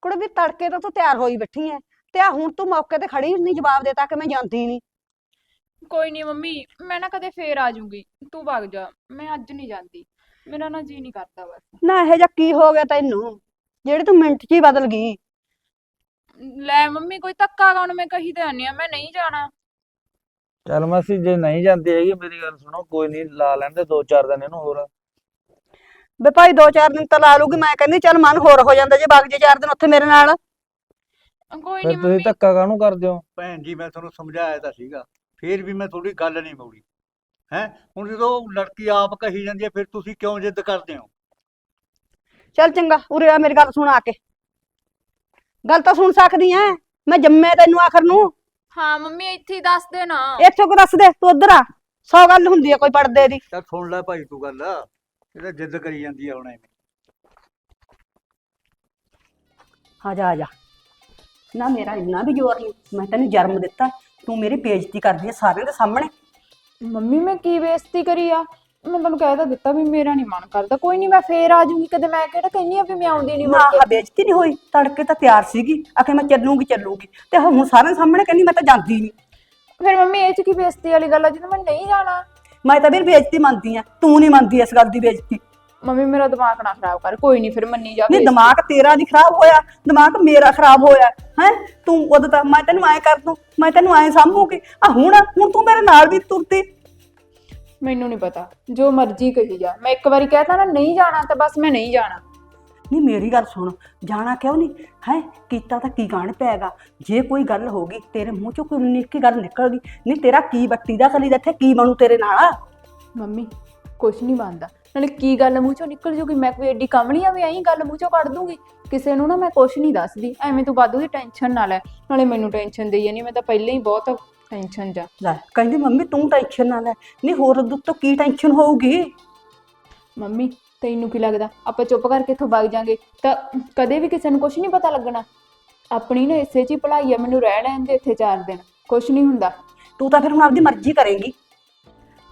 ਕੁੜੇ ਵੀ ਤੜਕੇ ਤੋਂ ਤੂੰ ਤਿਆਰ ਹੋਈ ਬੈਠੀ ਐ ਤੇ ਆ ਹੁਣ ਤੂੰ ਮੌਕੇ ਤੇ ਖੜੀ ਨਹੀਂ ਜਵਾਬ ਦੇਤਾ ਕਿ ਮੈਂ ਜਾਂਦੀ ਨਹੀਂ ਕੋਈ ਨਹੀਂ ਮੰਮੀ ਮੈਂ ਨਾ ਕਦੇ ਫੇਰ ਆ ਜਾਊਂਗੀ ਤੂੰ ਵਗ ਜਾ ਮੈਂ ਅੱਜ ਨਹੀਂ ਜਾਂਦੀ ਮੇਰਾ ਨਾ ਜੀ ਨਹੀਂ ਕਰਦਾ ਬਸ। ਨਾ ਇਹ ਜਿਹਾ ਕੀ ਹੋ ਗਿਆ ਤੈਨੂੰ ਜਿਹੜੀ ਤੂੰ ਮਿੰਟ 'ਚ ਹੀ ਬਦਲ ਗਈ। ਲੈ ਮੰਮੀ ਕੋਈ ਧੱਕਾ ਕੌਣ? ਮੈਂ ਕਹੀ ਤੇ ਆਨੀ ਆ ਮੈਂ ਨਹੀਂ ਜਾਣਾ। ਚੱਲ ਮਾਸੀ ਜੇ ਨਹੀਂ ਜਾਂਦੀ ਹੈਗੀ ਮੇਰੀ ਗੱਲ ਸੁਣੋ ਕੋਈ ਨਹੀਂ ਲਾ ਲੈਂਦੇ ਦੋ ਚਾਰ ਦਿਨ ਇਹਨੂੰ ਹੋਰ। ਬੇ ਭਾਈ ਦੋ ਚਾਰ ਦਿਨ ਤਾਂ ਲਾ ਲੂਗੀ ਮੈਂ ਕਹਿੰਦੀ ਚੱਲ ਮਨ ਹੋਰ ਹੋ ਜਾਂਦਾ ਜੇ ਵਗ ਜੇ ਚਾਰ ਦਿਨ ਉੱਥੇ ਮੇਰੇ ਨਾਲ। ਕੋਈ ਫਿਰ ਨਹੀਂ ਤੁਸੀਂ ਮੰਮੀ। ਧੱਕਾ ਕਾਹਨੂੰ ਕਰਦੇ ਹੋ? ਭੈਣ ਜੀ ਮੈਂ ਤੁਹਾਨੂੰ ਸਮਝਾਇਆ ਤਾਂ ਸੀਗਾ ਫੇਰ ਵੀ ਮੈਂ ਤੁਹਾਡੀ ਗੱਲ ਨਹੀਂ ਮੋੜੀ। ਹੈ? ਹੁਣ ਜਦੋਂ ਲੜਕੀ ਆਪ ਕਹੀ ਜਾਂਦੀ ਹੈ ਫਿਰ ਤੁਸੀਂ ਕਿਉਂ ਜਿੱਦ ਕਰਦੇ ਹੋ? ਚੱਲ ਚੰਗਾ ਉਰੇ ਆ ਮੇਰੀ ਗੱਲ ਸੁਣ ਆ ਕੇ। ਗੱਲ ਤਾਂ ਸੁਣ ਸਕਦੀ ਐ। ਮੈਂ ਜੰਮਿਆ ਤੈਨੂੰ ਆਖਰ ਨੂੰ। ਹਾਂ ਮੰਮੀ ਇੱਥੇ ਹੀ ਦੱਸ ਦੇ ਨਾ ਇੱਥੇ ਕੋ ਦੱਸ ਦੇ ਤੂੰ ਉਧਰ ਆ। ਸੌ ਗੱਲ ਹੁੰਦੀ ਐ ਕੋਈ ਪੜਦੇ ਦੀ। ਚੱਲ ਸੁਣ ਲੈ ਭਾਈ ਤੂੰ ਗੱਲ। ਇਹਦਾ ਜਿੱਦ ਕਰੀ ਜਾਂਦੀ ਹੈ ਹੁਣ ਐਵੇਂ। ਆ ਜਾ ਆ ਜਾ। ਨਾ ਮੇਰਾ ਇੰਨਾ ਵੀ ਜ਼ੋਰ ਨਹੀਂ। ਮੈਂ ਤੈਨੂੰ ਜਨਮ ਦਿੱਤਾ। ਤੂੰ ਮੇਰੀ ਬੇਇੱਜ਼ਤੀ ਕਰਦੀ ਐ ਸਾਰਿਆਂ ਦੇ ਸਾਹਮਣੇ। ਮੰਮੀ ਮੈਂ ਕੀ ਬੇਇੱਜ਼ਤੀ ਕਰੀ ਆ? ਮੈਂ ਤੁਹਾਨੂੰ ਕਹਿ ਤਾਂ ਦਿੱਤਾ ਵੀ ਮੇਰਾ ਨਹੀਂ ਮਨ ਕਰਦਾ। ਕੋਈ ਨਹੀਂ ਮੈਂ ਫੇਰ ਆ ਜਾਊਂਗੀ ਕਦੇ ਮੈਂ ਕਿਹੜਾ ਕਹਿੰਨੀ ਆ ਵੀ ਮੈਂ ਆਉਂਦੀ ਨਹੀਂ ਨਾ ਆਹ ਬੇਇੱਜ਼ਤੀ ਨਹੀਂ ਹੋਈ। ਤੜਕੇ ਤਾਂ ਤਿਆਰ ਸੀਗੀ। ਆਖੇ ਮੈਂ ਚੱਲੂਗੀ ਚੱਲੂਗੀ। ਤੇ ਹੁਣ ਸਾਰਿਆਂ ਸਾਹਮਣੇ ਕਹਿੰਦੀ ਮੈਂ ਤਾਂ ਜਾਂਦੀ ਨਹੀਂ ਫਿਰ ਮੰਮੀ ਇਹ ਚ ਕੀ ਬੇਇੱਜ਼ਤੀ ਵਾਲੀ ਗੱਲ ਆ? ਜਦੋਂ ਮੈਂ ਨਹੀਂ ਜਾਣਾ। ਮੈਂ ਤਾਂ ਵੀਰ ਬੇਇੱਜ਼ਤੀ ਮੰਨਦੀ ਆ। ਤੂੰ ਨਹੀਂ ਮੰਨਦੀ ਇਸ ਗੱਲ ਦੀ ਬੇਇੱਜ਼ਤੀ। ਮੰਮੀ ਮੇਰਾ ਦਿਮਾਗ ਨਾ ਖਰਾਬ ਕਰ। ਕੋਈ ਨਹੀਂ ਫਿਰ ਮੰਨੀ ਜਾ ਨਹੀਂ। ਦਿਮਾਗ ਤੇਰਾ ਨਹੀਂ ਖਰਾਬ ਹੋਇਆ। ਦਿਮਾਗ ਮੇਰਾ ਖਰਾਬ ਹੋਇਆ। ਹੈ? ਤੂੰ ਉਦੋਂ ਤਾਂ ਮੈਂ ਤੈਨੂੰ ਐ ਕਰ ਦੂੰ। ਮੈਂ ਤੈਨੂੰ ਐ ਸਾਂਭੂਗੀ। ਆ ਹੁਣ ਹੁਣ ਤੂੰ ਮੇਰੇ ਨਾਲ ਵੀ ਤੁਰਦੀ। ਮੈਨੂੰ ਨਹੀਂ ਪਤਾ ਜੋ ਮਰਜ਼ੀ ਕਹੀ ਜਾ। ਮੈਂ ਇੱਕ ਵਾਰੀ ਕਹਿਤਾ ਨਾ ਨਹੀਂ ਜਾਣਾ ਤਾਂ ਬਸ ਮੈਂ ਨਹੀਂ ਜਾਣਾ। ਨਹੀਂ ਮੇਰੀ ਗੱਲ ਸੁਣ ਜਾਣਾ ਕਿਉਂ ਨਹੀਂ? ਹੈ ਕੀਤਾ ਤਾਂ ਕੀ ਗਾਣ ਪੈਗਾ? ਜੇ ਕੋਈ ਗੱਲ ਹੋ ਗਈ ਤੇਰੇ ਮੂੰਹ ਚੋਂ ਕੋਈ ਨਿੱਕੀ ਗੱਲ ਨਿਕਲ ਗਈ ਨਹੀਂ ਤੇਰਾ ਕੀ ਬੱਟੀ ਦਾ ਕਲੀ ਦਾ ਇੱਥੇ ਕੀ ਬਣੂ ਤੇਰੇ ਨਾਲ? ਮੰਮੀ ਕੁਛ ਨਹੀਂ ਬਣਦਾ। ਨਾਲੇ ਕੀ ਗੱਲ ਮੂੰਹ ਚੋਂ ਨਿਕਲ ਜੂਗੀ? ਮੈਂ ਕੋਈ ਐਡੀ ਕਮਲੀ ਆ ਵੀ ਐਂ ਗੱਲ ਮੂੰਹ ਚੋਂ ਕੱਢ ਦੂੰਗੀ? ਕਿਸੇ ਨੂੰ ਨਾ ਮੈਂ ਕੁਛ ਨਹੀਂ ਦੱਸਦੀ। ਐਵੇਂ ਤੂੰ ਵਾਧੂ ਦੀ ਟੈਨਸ਼ਨ ਨਾ ਲੈ। ਨਾਲੇ ਮੈਨੂੰ ਟੈਨਸ਼ਨ ਦੇਈ ਜਾਨੀ ਮੈਂ ਤਾਂ ਪਹਿਲਾਂ ਹੀ ਬਹੁਤ ਟੈਨਸ਼ਨ ਜਾ। ਲੈ ਕਹਿੰਦੀ ਮੰਮੀ ਤੂੰ ਟੈਨਸ਼ਨ ਨਾ ਲੈ। ਨਹੀਂ ਹੋਰ ਦੁੱਧ ਤੋਂ ਕੀ ਟੈਨਸ਼ਨ ਹੋਊਗੀ? ਮੰਮੀ ਤੈਨੂੰ ਕੀ ਲੱਗਦਾ? ਆਪਾਂ ਚੁੱਪ ਕਰਕੇ ਇੱਥੋਂ ਵਗ ਜਾਾਂਗੇ। ਤਾਂ ਕਦੇ ਵੀ ਕਿਸੇ ਨੂੰ ਕੁਛ ਨਹੀਂ ਪਤਾ ਲੱਗਣਾ। ਆਪਣੀ ਨਾ ਇਸੇ 'ਚ ਹੀ ਭਲਾਈ ਆ ਮੈਨੂੰ ਰਹਿ ਲੈਣ ਦੇ ਇੱਥੇ ਚਾਰ ਦਿਨ। ਕੁਛ ਨਹੀਂ ਹੁੰਦਾ। ਤੂੰ ਤਾਂ ਫਿਰ ਹੁਣ ਆਪਦੀ ਮਰਜ਼ੀ ਕਰੇਂਗੀ।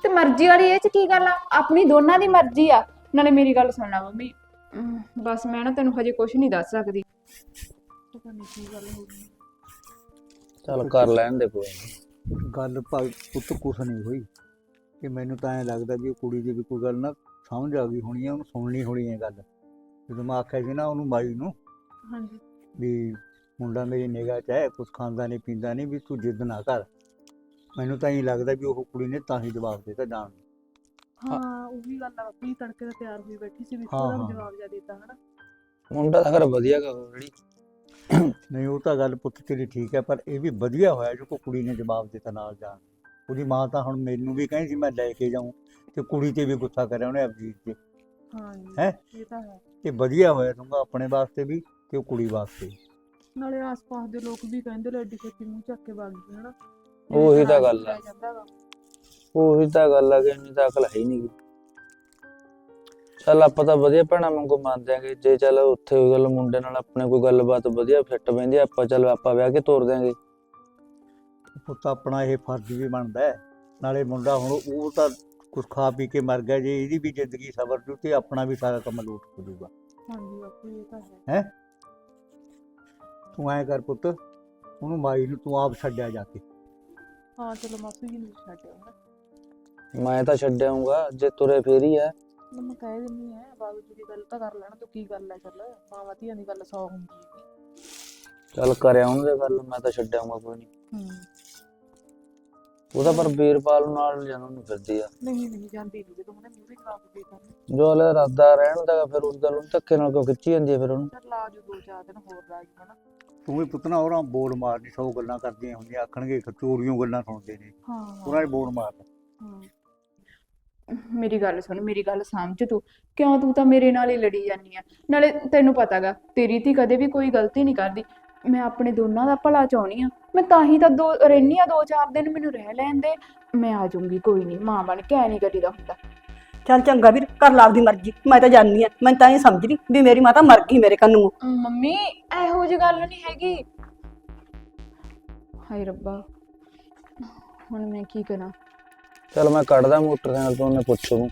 ਤੇ ਮਰਜ਼ੀ ਵਾਲੀ ਇਹ 'ਚ ਕੀ ਗੱਲ ਆ? ਆਪਣੀ ਦੋਨਾਂ ਦੀ ਮਰਜ਼ੀ ਆ। ਨਾਲੇ ਮੇਰੀ ਗੱਲ ਸੁਣ ਲੈ ਮੰਮੀ। ਅਮ, ਬਸ ਮੈਂ ਨਾ ਤੈਨੂੰ ਹਜੇ ਕੁਛ ਨਹੀਂ ਦੱਸ ਸਕਦੀ। ਚੱਲ ਕਰ ਲੈਣ ਦੇ ਕੋਈ ਨੀ। ਗੱਲ ਭਾਈ ਪੁੱਤ ਕੁਛ ਨਹੀਂ ਹੋਈ। ਕਿ ਮੈਨੂੰ ਤਾਂ ਐਂ ਲੱਗਦਾ ਵੀ ਉਹ ਕੁੜੀ ਦੀ ਵੀ ਕੋਈ ਗੱਲ ਨਾ ਸਮਝ ਆ ਗਈ ਹੋਣੀ ਆ ਉਹਨੂੰ ਸੁਣਨੀ ਹੋਣੀ ਹੈ ਗੱਲ। ਜਦੋਂ ਮੈਂ ਆਖਿਆ ਸੀ ਨਾ ਉਹਨੂੰ ਬਾਈ ਨੂੰ ਹਾਂਜੀ। ਵੀ ਮੁੰਡਾ ਮੇਰੀ ਨਿਗਾਹ 'ਚ ਹੈ ਕੁਛ ਖਾਂਦਾ ਨਹੀਂ ਪੀਂਦਾ ਨਹੀਂ ਵੀ ਤੂੰ ਜਿੱਦ ਨਾ ਕਰ। ਮੈਨੂੰ ਤਾਂ ਇਹ ਲੱਗਦਾ ਵੀ ਉਹ ਕੁੜੀ ਨੇ ਤਾਂ ਹੀ ਜਵਾਬ ਦਿੱਤਾ ਜਾਣ ਨੂੰ। ਹਾਂ ਉਹੀ ਗੱਲ ਆ ਵੀ ਤੜਕੇ ਦਾ ਤਿਆਰ ਹੋਈ ਬੈਠੀ ਸੀ ਵੀ ਹਾਂ, ਉਹਦਾ ਹਾਂ। ਜਵਾਬ ਜਾ ਦਿੱਤਾ ਹਨਾ। ਮੁੰਡਾ ਤਾਂ ਕਰ ਵਧੀਆ ਗਾ ਉਹ ਜਿਹੜੀ ਨਹੀਂ ਉਹ ਤਾਂ ਗੱਲ ਪੁੱਤ ਤੇਰੀ ਠੀਕ ਹੈ ਪਰ ਇਹ ਵੀ ਵਧੀਆ ਹੋਇਆ ਜੋ ਕੋ ਕੁੜੀ ਨੇ ਜਵਾਬ ਦਿੱਤਾ ਨਾਲ ਜਾਣ। ਉਹਦੀ ਮਾਂ ਤਾਂ ਹੁਣ ਮੈਨੂੰ ਵੀ ਕਹੀ ਸੀ ਮੈਂ ਲੈ ਕੇ ਜਾਊਂ ਤੇ ਕੁੜੀ ਤੇ ਵੀ ਗੁੱਸਾ ਕਰਿਆ ਉਹਨੇ ਅਬਜੀਤ ਤੇ ਹਾਂਜੀ ਹੈਂ? ਇਹ ਤਾਂ ਹੈ ਇਹ ਵਧੀਆ ਹੋਇਆ ਤੁੰਗਾ ਆਪਣੇ ਵਾਸਤੇ ਵੀ ਤੇ ਉਹ ਕੁੜੀ ਵਾਸਤੇ। ਨਾਲੇ ਆਸ-ਪਾਸ ਦੇ ਲੋਕ ਵੀ ਕਹਿੰਦੇ ਲੈ ਐਡੀ ਛੇਤੀ ਮੂੰਹ ਚੱਕ ਕੇ ਵਗ ਗਈ ਹਨਾ ਉਹੀ ਤਾਂ ਗੱਲ ਆ। ਉਹੀ ਤਾਂ ਗੱਲ ਆ ਕਿ ਇੰਨੀ ਤਾਂ ਅਕਲ ਹੈ ਹੀ ਨਹੀਂ ਚੱਲ ਆਪਾਂ ਤਾਂ ਵਧੀਆ ਭੈਣਾਂ ਵਾਂਗੂ ਮੰਨਦੇ ਆਂਗੇ। ਜੇ ਚੱਲ ਉੱਥੇ ਕੋਈ ਗੱਲ ਮੁੰਡੇ ਨਾਲ ਆਪਣੇ ਕੋਈ ਗੱਲਬਾਤ ਵਧੀਆ ਫਿੱਟ ਬੈਂਦੀ ਆਪਾਂ ਚੱਲ ਆਪਾਂ ਵਿਆਹ ਕੇ ਤੋਰ ਦਿਆਂਗੇ। ਪੁੱਤ ਆਪਣਾ ਇਹ ਫਰਜ਼ ਵੀ ਬਣਦਾ ਹੈ। ਨਾਲੇ ਮੁੰਡਾ ਹੁਣ ਉਹ ਤਾਂ ਕੁਝ ਖਾ ਪੀ ਕੇ ਮਰ ਗਿਆ ਜੇ ਇਹਦੀ ਵੀ ਜ਼ਿੰਦਗੀ ਸਬਰ ਜੂ ਤੇ ਆਪਣਾ ਵੀ ਸਾਰਾ ਕੰਮ ਲੂਟ ਹੋ ਜਾਊਗਾ ਹਾਂਜੀ ਬਾਪੂ ਇਹ ਤਾਂ ਹੈ। ਤੂੰ ਐਂ ਕਰ ਪੁੱਤ ਉਹਨੂੰ ਮਾਈ ਨੂੰ ਤੂੰ ਆਪ ਛੱਡਿਆ ਜਾ ਕੇ। ਹਾਂ ਚਲੋ ਮਾਸੀ ਜੀ ਨੂੰ ਛੱਡਿਓ ਹਨਾ ਮੈਂ ਤਾਂ ਛੱਡਿਆਉਂਗਾ ਜੇ ਤੁਰੇ ਫੇਰ ਹੀ ਆ। ਮੈਂ ਮੈਂ ਕਹਿ ਦਿੰਨੀ ਐ ਬਾਬੂ ਜੀ ਦੀ ਗੱਲ ਤਾਂ ਕਰ ਲੈਣਾ ਤੂੰ ਕੀ ਗੱਲ ਐ ਚੱਲ ਮਾਵਾਂ ਧੀਆਂ ਦੀ ਗੱਲ ਸੌ ਹੁੰਦੀ ਹੈ ਚੱਲ ਕਰਿਆ ਉਹਨੇ ਗੱਲ ਮੈਂ ਤਾਂ ਛੱਡਿਆਉਂਗਾ ਕੋਈ ਨਹੀਂ ਹੂੰ। ਉਹਦਾ ਪਰ ਵੀਰਪਾਲ ਨੂੰ ਨਾਲ ਲਿਜਾਣਾ ਨੂੰ ਫਿਰਦੀ ਆ। ਨਹੀਂ ਨਹੀਂ ਜਾਂਦੀ ਨਹੀਂ ਜਦੋਂ ਉਹਨੇ ਮੂੰਹ ਵੀ ਖਰਾਬ ਦੇ ਕਰਨੀ ਜੋ ਹਲੇ ਇਰਾਦਾ ਰਹਿਣ ਦਾ ਫਿਰ ਉਸ ਗੱਲ ਨੂੰ ਧੱਕੇ ਨਾਲ ਕਿਉਂ ਖਿੱਚੀ ਜਾਂਦੀ ਆ ਫਿਰ ਉਹਨੂੰ? ਚੱਲ ਲਾ ਜੋ ਦੋ ਚਾਰ ਦਿਨ ਹੋਰ ਲਾ ਜੂ ਹਨਾ ਤੂੰ ਵੀ ਪੁੱਤ ਨਾ ਉਹਨਾਂ ਬੋਲ ਮਾਰਨੀ ਸੌ ਗੱਲਾਂ ਕਰਦੀਆਂ ਹੁੰਦੀਆਂ ਆਖਣਗੇ ਕਿ ਚੋਰੀਆਂ ਗੱਲਾਂ ਸੁਣਦੇ ਨੇ। ਹਾਂ। ਉਹਨਾਂ ਨੇ ਬੋਲ ਮਾਰ ਹਾਂ। ਮੇਰੀ ਗੱਲ ਸੁਣ ਮੇਰੀ ਗੱਲ ਸਮਝ ਤੂੰ। ਕਿਉਂ ਤੂੰ ਤਾਂ ਮੇਰੇ ਨਾਲ ਹੀ ਲੜੀ ਜਾਂਦੀ ਆ? ਨਾਲੇ ਤੈਨੂੰ ਪਤਾਗਾ ਤੇਰੀ ਧੀ ਕਦੇ ਵੀ ਕੋਈ ਗਲਤੀ ਨਹੀਂ ਕਰਦੀ। ਮੈਂ ਆਪਣੇ ਦੋਨਾਂ ਦਾ ਭਲਾ ਚਾਹੁੰਦੀ ਆ। ਮੈਂ ਤਾਂ ਹੀ ਤਾਂ ਦੋ ਰਹਿਨੀ ਆ ਦੋ ਚਾਰ ਦਿਨ ਮੈਨੂੰ ਰਹਿ ਲੈਣ ਦੇ। ਮੈਂ ਆ ਜਾਊਂਗੀ ਕੋਈ ਨਹੀਂ ਮਾਂ ਬਣ ਕੇ ਐ ਨਹੀਂ ਕਰੀਦਾ ਹੁੰਦਾ। ਚੱਲ ਚੰਗਾ ਵੀਰ ਕਰ ਲਾ ਆਪਦੀ ਮਰਜ਼ੀ ਮੈਂ ਤਾਂ ਜਾਣੀ ਆ। ਮੈਂ ਤਾਂ ਇਹ ਸਮਝਦੀ ਵੀ ਮੇਰੀ ਮਾਤਾ ਮਰ ਗਈ ਮੇਰੇ ਕੰਨੂ। ਮੰਮੀ ਇਹੋ ਜਿਹੀ ਗੱਲ ਨਹੀਂ ਹੈਗੀ। ਹਾਏ ਰੱਬਾ ਹੁਣ ਮੈਂ ਕੀ ਕਰਾਂ? ਚੱਲ ਮੈਂ ਕੱਢਦਾ ਮੋਟਰਸਾਈਕਲ ਤੋਂ, ਉਹਨੇ ਪੁੱਛ ਉਹਨੂੰ।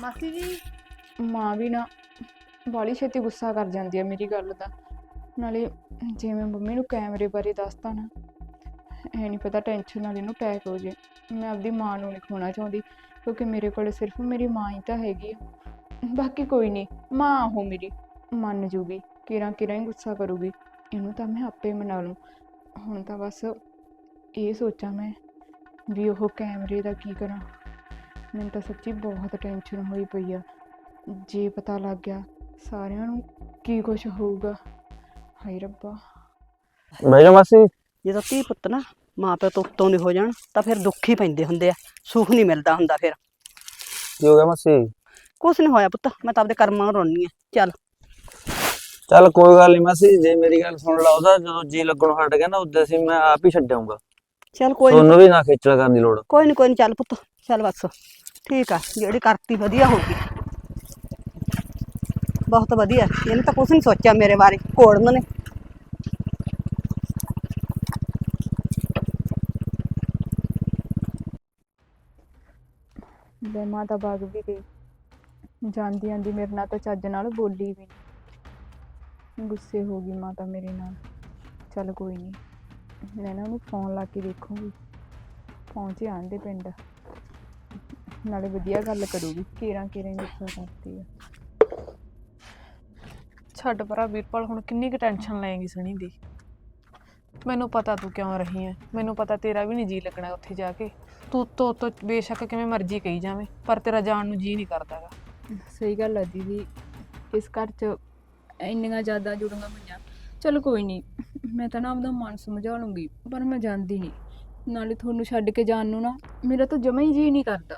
ਮਾਸੀ ਜੀ, ਮਾਂ ਵੀ ਨਾ ਬਾਲੀ ਛੇਤੀ ਗੁੱਸਾ ਕਰ ਜਾਂਦੀ ਹੈ ਮੇਰੀ ਗੱਲ ਦਾ। ਨਾਲੇ ਜੇ ਮੰਮੀ ਨੂੰ ਕੈਮਰੇ ਬਾਰੇ ਦੱਸਤਾ ਨਾ ਐ ਨਹੀਂ ਪਤਾ ਟੈਨਸ਼ਨ ਨਾਲ ਇਹਨੂੰ ਅਟੈਕ ਹੋ ਜੇ। ਮੈਂ ਆਪਦੀ ਮਾਂ ਨੂੰ ਨਹੀਂ ਖੋਣਾ ਚਾਹੁੰਦੀ, ਕਿਉਂਕਿ ਮੇਰੇ ਕੋਲ ਸਿਰਫ ਮੇਰੀ ਮਾਂ ਹੀ ਤਾਂ ਹੈਗੀ ਆ। ਬਾਕੀ ਕੋਈ ਨਹੀਂ, ਮਾਂ ਉਹ ਮੇਰੀ, ਮੰਨ ਜੂਗੀ ਕਿਰਾਂ ਕਿਰਾਂ ਹੀ ਗੁੱਸਾ ਕਰੂਗੀ। ਇਹਨੂੰ ਤਾਂ ਮੈਂ ਆਪੇ ਮਨਾ ਲੂੰ। ਹੁਣ ਤਾਂ ਬਸ ਇਹ ਸੋਚਾਂ ਮੈਂ ਵੀ ਉਹ ਕੈਮਰੇ ਦਾ ਕੀ ਕਰਾਂ। ਮੈਨੂੰ ਤਾਂ ਸੱਚੀ ਬਹੁਤ ਟੈਨਸ਼ਨ ਹੋਈ ਪਈ ਆ। ਜੇ ਪਤਾ ਲੱਗ ਗਿਆ ਸਾਰਿਆਂ ਨੂੰ ਕੀ ਕੁਝ ਹੋਊਗਾ। ਹਾਏ ਰੱਬਾ। ਬਹਿ ਜਾ ਮਾਸੀ। ਜਦੋਂ ਧੀ ਪੁੱਤ ਨਾ ਮਾਂ ਪਿਓ ਤੋਂ ਉੱਤੋਂ ਦੇ ਹੋ ਜਾਣ ਤਾਂ ਫਿਰ ਦੁੱਖ ਹੀ ਪੈਂਦੇ ਹੁੰਦੇ ਆ। ਸੁੱਖ ਨਹੀਂ ਮਿਲਦਾ ਹੁੰਦਾ ਫਿਰ। ਕੀ ਹੋ ਗਿਆ ਮਾਸੀ? ਕੁਛ ਨਹੀਂ ਹੋਇਆ ਪੁੱਤ ਮੈਂ ਤਾਂ ਆਪਦੇ ਕਰਮਾਂ ਨੂੰ ਰੋਣੀ ਆ। ਚੱਲ। ਚੱਲ ਕੋਈ ਗੱਲ ਨਹੀਂ ਮਾਸੀ ਜੇ ਮੇਰੀ ਗੱਲ ਸੁਣ ਲਾ ਉਹਦਾ ਜਦੋਂ ਜੀ ਲੱਗਣੋਂ ਹਟ ਗਿਆ ਨਾ ਉਦੋਂ ਸੀ ਮੈਂ ਆਪ ਹੀ ਛੱਡਾਂਗਾ ਚੱਲ ਕੋਈ ਨੀ, ਤੁਹਾਨੂੰ ਵੀ ਨਾ ਖੇਚਲ ਕਰਨ ਦੀ ਲੋੜ। ਕੋਈ ਨਹੀਂ ਕੋਈ ਨਹੀਂ ਚੱਲ ਪੁੱਤ ਚੱਲ ਬਸ। ਠੀਕ ਆ ਜਿਹੜੀ ਕਰਤੀ ਵਧੀਆ ਹੋ ਗਈ। ਬਹੁਤ ਵਧੀਆ ਇਹਨੇ ਤਾਂ ਕੁਛ ਨਹੀਂ ਸੋਚਿਆ ਮੇਰੇ ਬਾਰੇ ਕੋੜਨ ਨੇ। ਲੈ ਮਾਂ ਤਾਂ ਭੱਗ ਵੀ ਗਈ। ਜਾਂਦੀ ਜਾਂਦੀ ਮੇਰੇ ਨਾਲ ਤਾਂ ਚੱਜ ਨਾਲ ਬੋਲੀ ਵੀ ਨਹੀਂ ਗੁੱਸੇ ਹੋ ਗਈ ਮਾਂ ਤਾਂ ਮੇਰੇ ਨਾਲ। ਚੱਲ ਕੋਈ ਨਹੀਂ ਮੈਂ ਨਾ ਉਹਨੂੰ ਫੋਨ ਲਾ ਕੇ ਦੇਖੂੰਗੀ। ਪਹੁੰਚੇ ਦੇ ਪਿੰਡ। ਨਾਲੇ ਵਧੀਆ ਗੱਲ ਕਰੂਗੀ। ਕੇਰਾਂ ਕੇਰਾਂ ਗੁੱਸਾ ਕਰਦੀ ਆ। ਛੱਡ ਪਰਾ ਵੀਰਪਾਲ, ਹੁਣ ਕਿੰਨੀ ਕੁ ਟੈਨਸ਼ਨ ਲਏਗੀ ਸਣੀ ਦੀ। ਮੈਨੂੰ ਪਤਾ ਤੂੰ ਕਿਉਂ ਰਹੀ ਐ? ਮੈਨੂੰ ਪਤਾ ਤੇਰਾ ਵੀ ਨਹੀਂ ਜੀ ਲੱਗਣਾ ਉੱਥੇ ਜਾ ਕੇ। ਤੂੰ ਤੋਂ ਤੋਂ ਬੇਸ਼ੱਕ ਕਿਵੇਂ ਮਰਜ਼ੀ ਕਹੀ ਜਾਵੇਂ, ਪਰ ਤੇਰਾ ਜਾਣ ਨੂੰ ਜੀ ਨਹੀਂ ਕਰਦਾਗਾ ਸਹੀ ਗੱਲ ਆ ਦੀਦੀ। ਇਸ ਘਰ 'ਚ ਇੰਨੀਆਂ ਜ਼ਿਆਦਾ ਜੁੜੀਆਂ ਹੋਈਆਂ। ਚਲ ਕੋਈ ਨਹੀਂ ਮੈਂ ਤਾਂ ਨਾ ਆਪਦਾ ਮਨ ਸਮਝਾ ਲੂੰਗੀ ਪਰ ਮੈਂ ਜਾਂਦੀ ਨਹੀਂ। ਨਾਲੇ ਤੁਹਾਨੂੰ ਛੱਡ ਕੇ ਜਾਣ ਨੂੰ ਨਾ ਮੇਰਾ ਤਾਂ ਜਮਾ ਹੀ ਜੀ ਨਹੀਂ ਕਰਦਾ।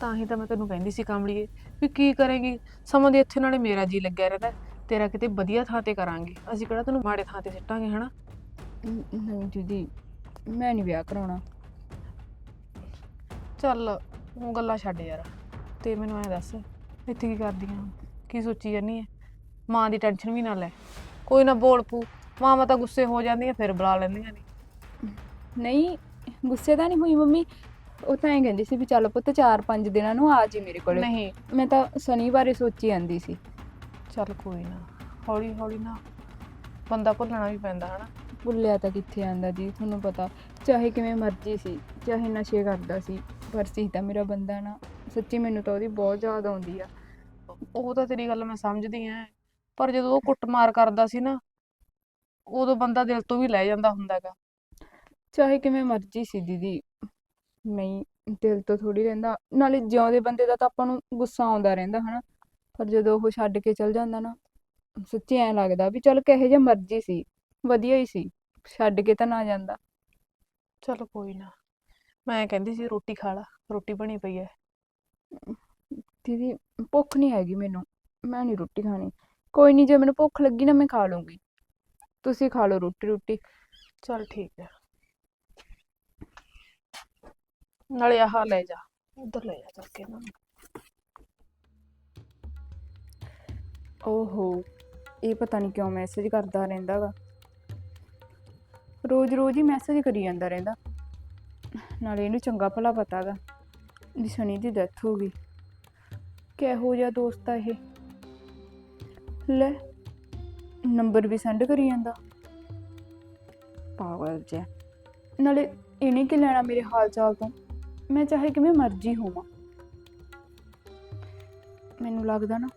ਤਾਂ ਹੀ ਤਾਂ ਮੈਂ ਤੈਨੂੰ ਕਹਿੰਦੀ ਸੀ ਕਾਮੜੀਏ ਵੀ ਕੀ ਕਰੇਗੀ? ਸਮਾਂ ਦੇ ਇੱਥੇ ਨਾਲੇ ਮੇਰਾ ਜੀ ਲੱਗਿਆ ਰਹਿੰਦਾ ਤੇਰਾ ਕਿਤੇ ਵਧੀਆ ਥਾਂ ਤੇ ਕਰਾਂਗੇ। ਅਸੀਂ ਕਿਹੜਾ ਤੈਨੂੰ ਮਾੜੇ ਥਾਂ ਤੇ ਸਿੱਟਾਂਗੇ ਹਨਾ? ਨਹੀਂ ਦੀਦੀ ਮੈਂ ਨਹੀਂ ਵਿਆਹ ਕਰਾਉਣਾ। ਚੱਲ ਉਹ ਗੱਲਾਂ ਛੱਡ ਯਾਰ। ਤੇ ਮੈਨੂੰ ਐ ਦੱਸ ਇੱਥੇ ਕੀ ਕਰਦੀ ਆਂ? ਕੀ ਸੋਚੀ ਜਾਨੀ ਐ ਮਾਂ ਦੀ ਟੈਨਸ਼ਨ ਵੀ ਨਾ ਲੈ। ਕੋਈ ਨਾ ਬੋਲ ਪੂ ਮਾਂ ਤਾਂ ਗੁੱਸੇ ਹੋ ਜਾਂਦੀਆਂ ਫਿਰ ਬੁਲਾ ਲੈਂਦੀਆਂ ਨੇ। ਨਹੀਂ ਗੁੱਸੇ ਤਾਂ ਨਹੀਂ ਹੋਈ ਮੰਮੀ। ਉਹ ਤਾਂ ਐਂ ਕਹਿੰਦੀ ਸੀ ਵੀ ਚੱਲ ਪੁੱਤ 4-5 ਦਿਨਾਂ ਨੂੰ ਆ ਜੀ ਮੇਰੇ ਕੋਲੇ। ਨਹੀਂ। ਮੈਂ ਤਾਂ ਸ਼ਨੀਵਾਰੇ ਸੋਚੀ ਜਾਂਦੀ ਸੀ। ਚੱਲ ਕੋਈ ਨਾ ਹੌਲੀ ਹੌਲੀ ਨਾ ਬੰਦਾ ਭੁੱਲਣਾ ਵੀ ਪੈਂਦਾ ਹਨਾ? ਭੁੱਲਿਆ ਤਾਂ ਕਿੱਥੇ ਆਂਦਾ ਜੀ ਤੁਹਾਨੂੰ ਪਤਾ। ਚਾਹੇ ਕਿਵੇਂ ਮਰਜ਼ੀ ਸੀ ਚਾਹੇ ਨਸ਼ੇ ਕਰਦਾ ਸੀ ਪਰ ਸੀ ਤਾਂ ਮੇਰਾ ਬੰਦਾ ਨਾ। ਸੱਚੀ ਮੈਨੂੰ ਤਾਂ ਉਹਦੀ ਬਹੁਤ ਯਾਦ ਆਉਂਦੀ ਆ। ਉਹ ਤਾਂ ਤੇਰੀ ਗੱਲ ਮੈਂ ਸਮਝਦੀ ਆਂ। ਪਰ ਜਦੋਂ ਉਹ ਕੁੱਟਮਾਰ ਕਰਦਾ ਸੀ ਨਾ ਉਦੋਂ ਬੰਦਾ ਦਿਲ ਤੋਂ ਵੀ ਲੈ ਜਾਂਦਾ ਹੁੰਦਾਗਾ ਚਾਹੇ ਕਿਵੇਂ ਮਰਜ਼ੀ ਸੀ ਦੀਦੀ ਨਹੀਂ ਦਿਲ ਤੋਂ ਥੋੜੀ ਰਹਿੰਦਾ। ਨਾਲੇ ਜਿਉਂਦੇ ਬੰਦੇ ਦਾ ਤਾਂ ਆਪਾਂ ਨੂੰ ਗੁੱਸਾ ਆਉਂਦਾ ਰਹਿੰਦਾ ਹਨਾ? ਪਰ ਜਦੋਂ ਉਹ ਛੱਡ ਕੇ ਚਲ ਜਾਂਦਾ ਨਾ ਸੱਚੀ ਐਂ ਲੱਗਦਾ ਵੀ ਚੱਲ ਕਿਹੋ ਜਿਹਾ ਮਰਜ਼ੀ ਸੀ ਵਧੀਆ ਹੀ ਸੀ ਛੱਡ ਕੇ ਤਾਂ ਨਾ ਜਾਂਦਾ। ਚਲ ਕੋਈ ਨਾ ਮੈਂ ਕਹਿੰਦੀ ਸੀ ਰੋਟੀ ਖਾ ਲਾ ਰੋਟੀ ਬਣੀ ਪਈ ਐ। ਦੀਦੀ ਭੁੱਖ ਨਹੀਂ ਹੈਗੀ ਮੈਨੂੰ ਮੈਂ ਨਹੀਂ ਰੋਟੀ ਖਾਣੀ। ਕੋਈ ਨਹੀਂ ਜੇ ਮੈਨੂੰ ਭੁੱਖ ਲੱਗੀ ਨਾ ਮੈਂ ਖਾ ਲੂੰਗੀ। ਤੁਸੀਂ ਖਾ ਲਓ ਰੋਟੀ ਰੋਟੀ। ਚੱਲ ਠੀਕ ਹੈ ਨਾਲੇ ਆਹ ਲੈ ਜਾ। ਉਧਰ ਲੈ ਜਾ ਚੱਲ ਕੇ ਇਹਨਾਂ ਓਹੋ, ਇਹ ਪਤਾ ਨਹੀਂ ਕਿਉਂ ਮੈਸੇਜ ਕਰਦਾ ਰਹਿੰਦਾ ਗਾ। ਰੋਜ਼ ਰੋਜ਼ ਹੀ ਮੈਸੇਜ ਕਰੀ ਜਾਂਦਾ ਰਹਿੰਦਾ। ਨਾਲੇ ਇਹਨੂੰ ਚੰਗਾ ਭਲਾ ਪਤਾ ਗਾ, ਵੀ ਸਣੀ ਦੀ ਡੈਥ ਹੋ ਗਈ। ਕਿਹੋ ਜਿਹਾ ਦੋਸਤ ਆ ਇਹ। ਲੈ ਨੰਬਰ ਵੀ ਸੈਂਡ ਕਰੀ ਜਾਂਦਾ। ਪਾਗਲ ਜਿਹਾ। ਨਾਲੇ ਇਹਨੇ ਕੀ ਲੈਣਾ ਮੇਰੇ ਹਾਲ ਚਾਲ ਤੋਂ? ਮੈਂ ਚਾਹੇ ਕਿਵੇਂ ਮਰਜ਼ੀ ਹੋਵਾਂ। ਮੈਨੂੰ ਲੱਗਦਾ ਨਾ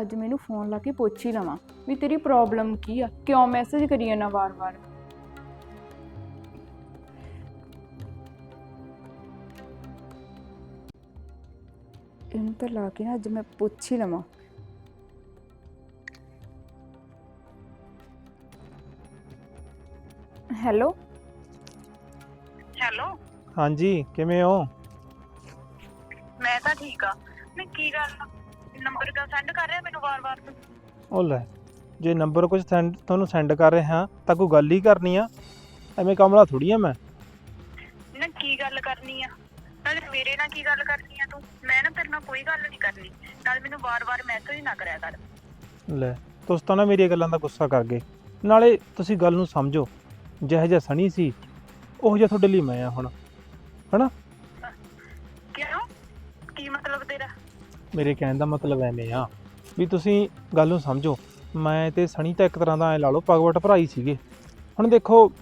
ਅੱਜ ਮੈਨੂੰ ਫੋਨ ਲਾ ਕੇ ਪੁੱਛ ਹੀ ਲਵਾਂ ਵੀ ਤੇਰੀ ਪ੍ਰੋਬਲਮ ਕੀ ਆ? ਕਿਉਂ ਮੈਸੇਜ ਕਰੀ ਜਾਂਦਾ ਵਾਰ-ਵਾਰ? ਇਹਨੂੰ ਤਾਂ ਲਾ ਕੇ ਨਾ ਅੱਜ ਮੈਂ ਪੁੱਛ ਹੀ ਲਵਾਂ। ਹੈਲੋ। ਹੈਲੋ। ਹਾਂਜੀ ਕਿਵੇਂ ਹੋ? ਮੈਂ ਤਾਂ ਠੀਕ ਆ। ਨਹੀਂ ਕੀ ਗੱਲ ਨੰਬਰ ਕਿਉਂ ਸੈਂਡ ਕਰ ਰਿਹਾ ਮੈਨੂੰ ਵਾਰ-ਵਾਰ ਤੂੰ? ਉਹ ਲੈ ਜੇ ਨੰਬਰ ਕੁਝ ਸੈਂਡ ਤੁਹਾਨੂੰ ਸੈਂਡ ਕਰ ਰਿਹਾ ਤਾਂ ਕੋਈ ਗੱਲ ਹੀ ਕਰਨੀ ਆ। ਐਵੇਂ ਕਮਲਾ ਥੋੜੀ ਆ ਮੈਂ। ਨਾ ਕੀ ਗੱਲ ਕਰਨੀ ਆ? ਨਾਲੇ ਮੇਰੇ ਨਾਲ ਕੀ ਗੱਲ ਕਰਨੀ ਆ ਤੂੰ? ਮੈਂ ਨਾ ਤੇਰੇ ਨਾਲ ਕੋਈ ਗੱਲ ਨਹੀਂ ਕਰਨੀ। ਨਾਲ ਮੈਨੂੰ ਵਾਰ-ਵਾਰ ਮੈਸੇਜ ਨਾ ਕਰਿਆ ਕਰ। ਲੈ ਤੁਸੀਂ ਤਾਂ ਨਾ ਮੇਰੀਆਂ ਗੱਲਾਂ ਦਾ ਗੁੱਸਾ ਕਰ ਗਏ। ਨਾਲੇ ਤੁਸੀਂ ਗੱਲ ਨੂੰ ਸਮਝੋ। ਜਿਹੋ ਜਿਹਾ ਸਣੀ ਸੀ ਉਹ ਜਿਹਾ ਤੁਹਾਡੇ ਲਈ ਮੈਂ ਆ ਹੁਣ। ਕਿਉਂ? ਕੀ ਮਤਲਬ ਤੇਰਾ? ਮੇਰੇ ਕਹਿਣ ਦਾ ਮਤਲਬ ਐਵੇਂ ਆ ਵੀ ਤੁਸੀਂ ਗੱਲ ਨੂੰ ਸਮਝੋ। ਮੈਂ ਤੇ ਸਣੀ ਤਾਂ ਇੱਕ ਤਰ੍ਹਾਂ ਦਾ ਐ ਲਾ ਲਓ ਪਗਵਟ ਭਰਾਈ ਸੀਗੇ। ਹੁਣ ਦੇਖੋ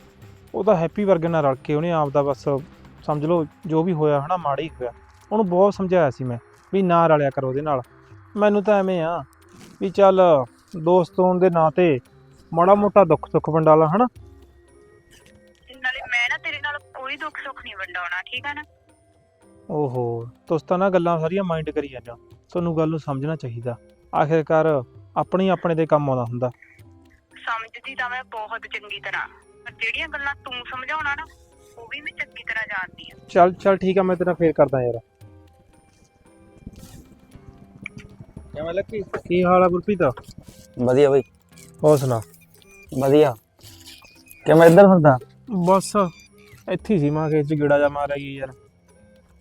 ਉਹ ਤਾਂ ਹੈਪੀ ਵਰਗੇ ਨਾਲ ਰਲ ਕੇ ਉਹਨੇ ਆਪ ਦਾ ਬਸ ਸਮਝ ਲਓ ਜੋ ਵੀ ਹੋਇਆ ਹਨਾ ਮਾੜਾ ਹੀ ਹੋਇਆ। ਉਹਨੂੰ ਬਹੁਤ ਸਮਝਾਇਆ ਸੀ ਮੈਂ ਵੀ ਨਾ ਰਲਿਆ ਕਰੋ ਉਹਦੇ ਨਾਲ। ਮੈਨੂੰ ਤਾਂ ਐਵੇਂ ਆ ਵੀ ਚੱਲ ਦੋਸਤ ਹੋਣ ਦੇ ਨਾਂ ਤੇ ਮਾੜਾ ਮੋਟਾ ਦੁੱਖ ਸੁੱਖ ਵੰਡਾਲਾ ਹਨਾ। ਠੀਕ ਆ ਨਾ? ਓਹੋ ਤੁਸੀਂ ਤਾਂ ਨਾ ਗੱਲਾਂ ਸਾਰੀਆਂ ਮਾਈਂਡ ਕਰੀ ਜਾਂਦੇ ਹੋ। ਤੁਹਾਨੂੰ ਗੱਲ ਨੂੰ ਸਮਝਣਾ ਚਾਹੀਦਾ। ਆਖਿਰਕਾਰ ਆਪਣੀ ਆਪਣੇ ਦੇ ਕੰਮ ਆਉਂਦਾ ਹੁੰਦਾ। ਸਮਝਦੀ ਤਾਂ ਮੈਂ ਬਹੁਤ ਚੰਗੀ ਤਰ੍ਹਾਂ। ਪਰ ਜਿਹੜੀਆਂ ਗੱਲਾਂ ਤੂੰ ਸਮਝਾਉਣਾ ਨਾ ਉਹ ਵੀ ਮੈਂ ਚੰਗੀ ਤਰ੍ਹਾਂ ਜਾਣਦੀ ਆ ਚੱਲ ਚੱਲ ਠੀਕ ਆ ਮੈਂ ਤੇਰਾ ਫੇਰ ਕਰਦਾ ਯਾਰ। ਕਿਵੇਂ ਲੱਕੀ ਕੀ ਹਾਲ ਆ ਗੁਰਪ੍ਰੀਤ? ਵਧੀਆ ਬਈ। ਹੋਰ ਸੁਣਾ। ਵਧੀਆ। ਕਿਵੇਂ ਇੱਧਰ ਫਿਰਦਾ? ਬਸ ਇੱਥੇ ਹੀ ਸੀ ਮਾਂ ਖੇਤ ਚ ਗੇੜਾ ਜਾ ਮਾਰ ਆਈ ਯਾਰ।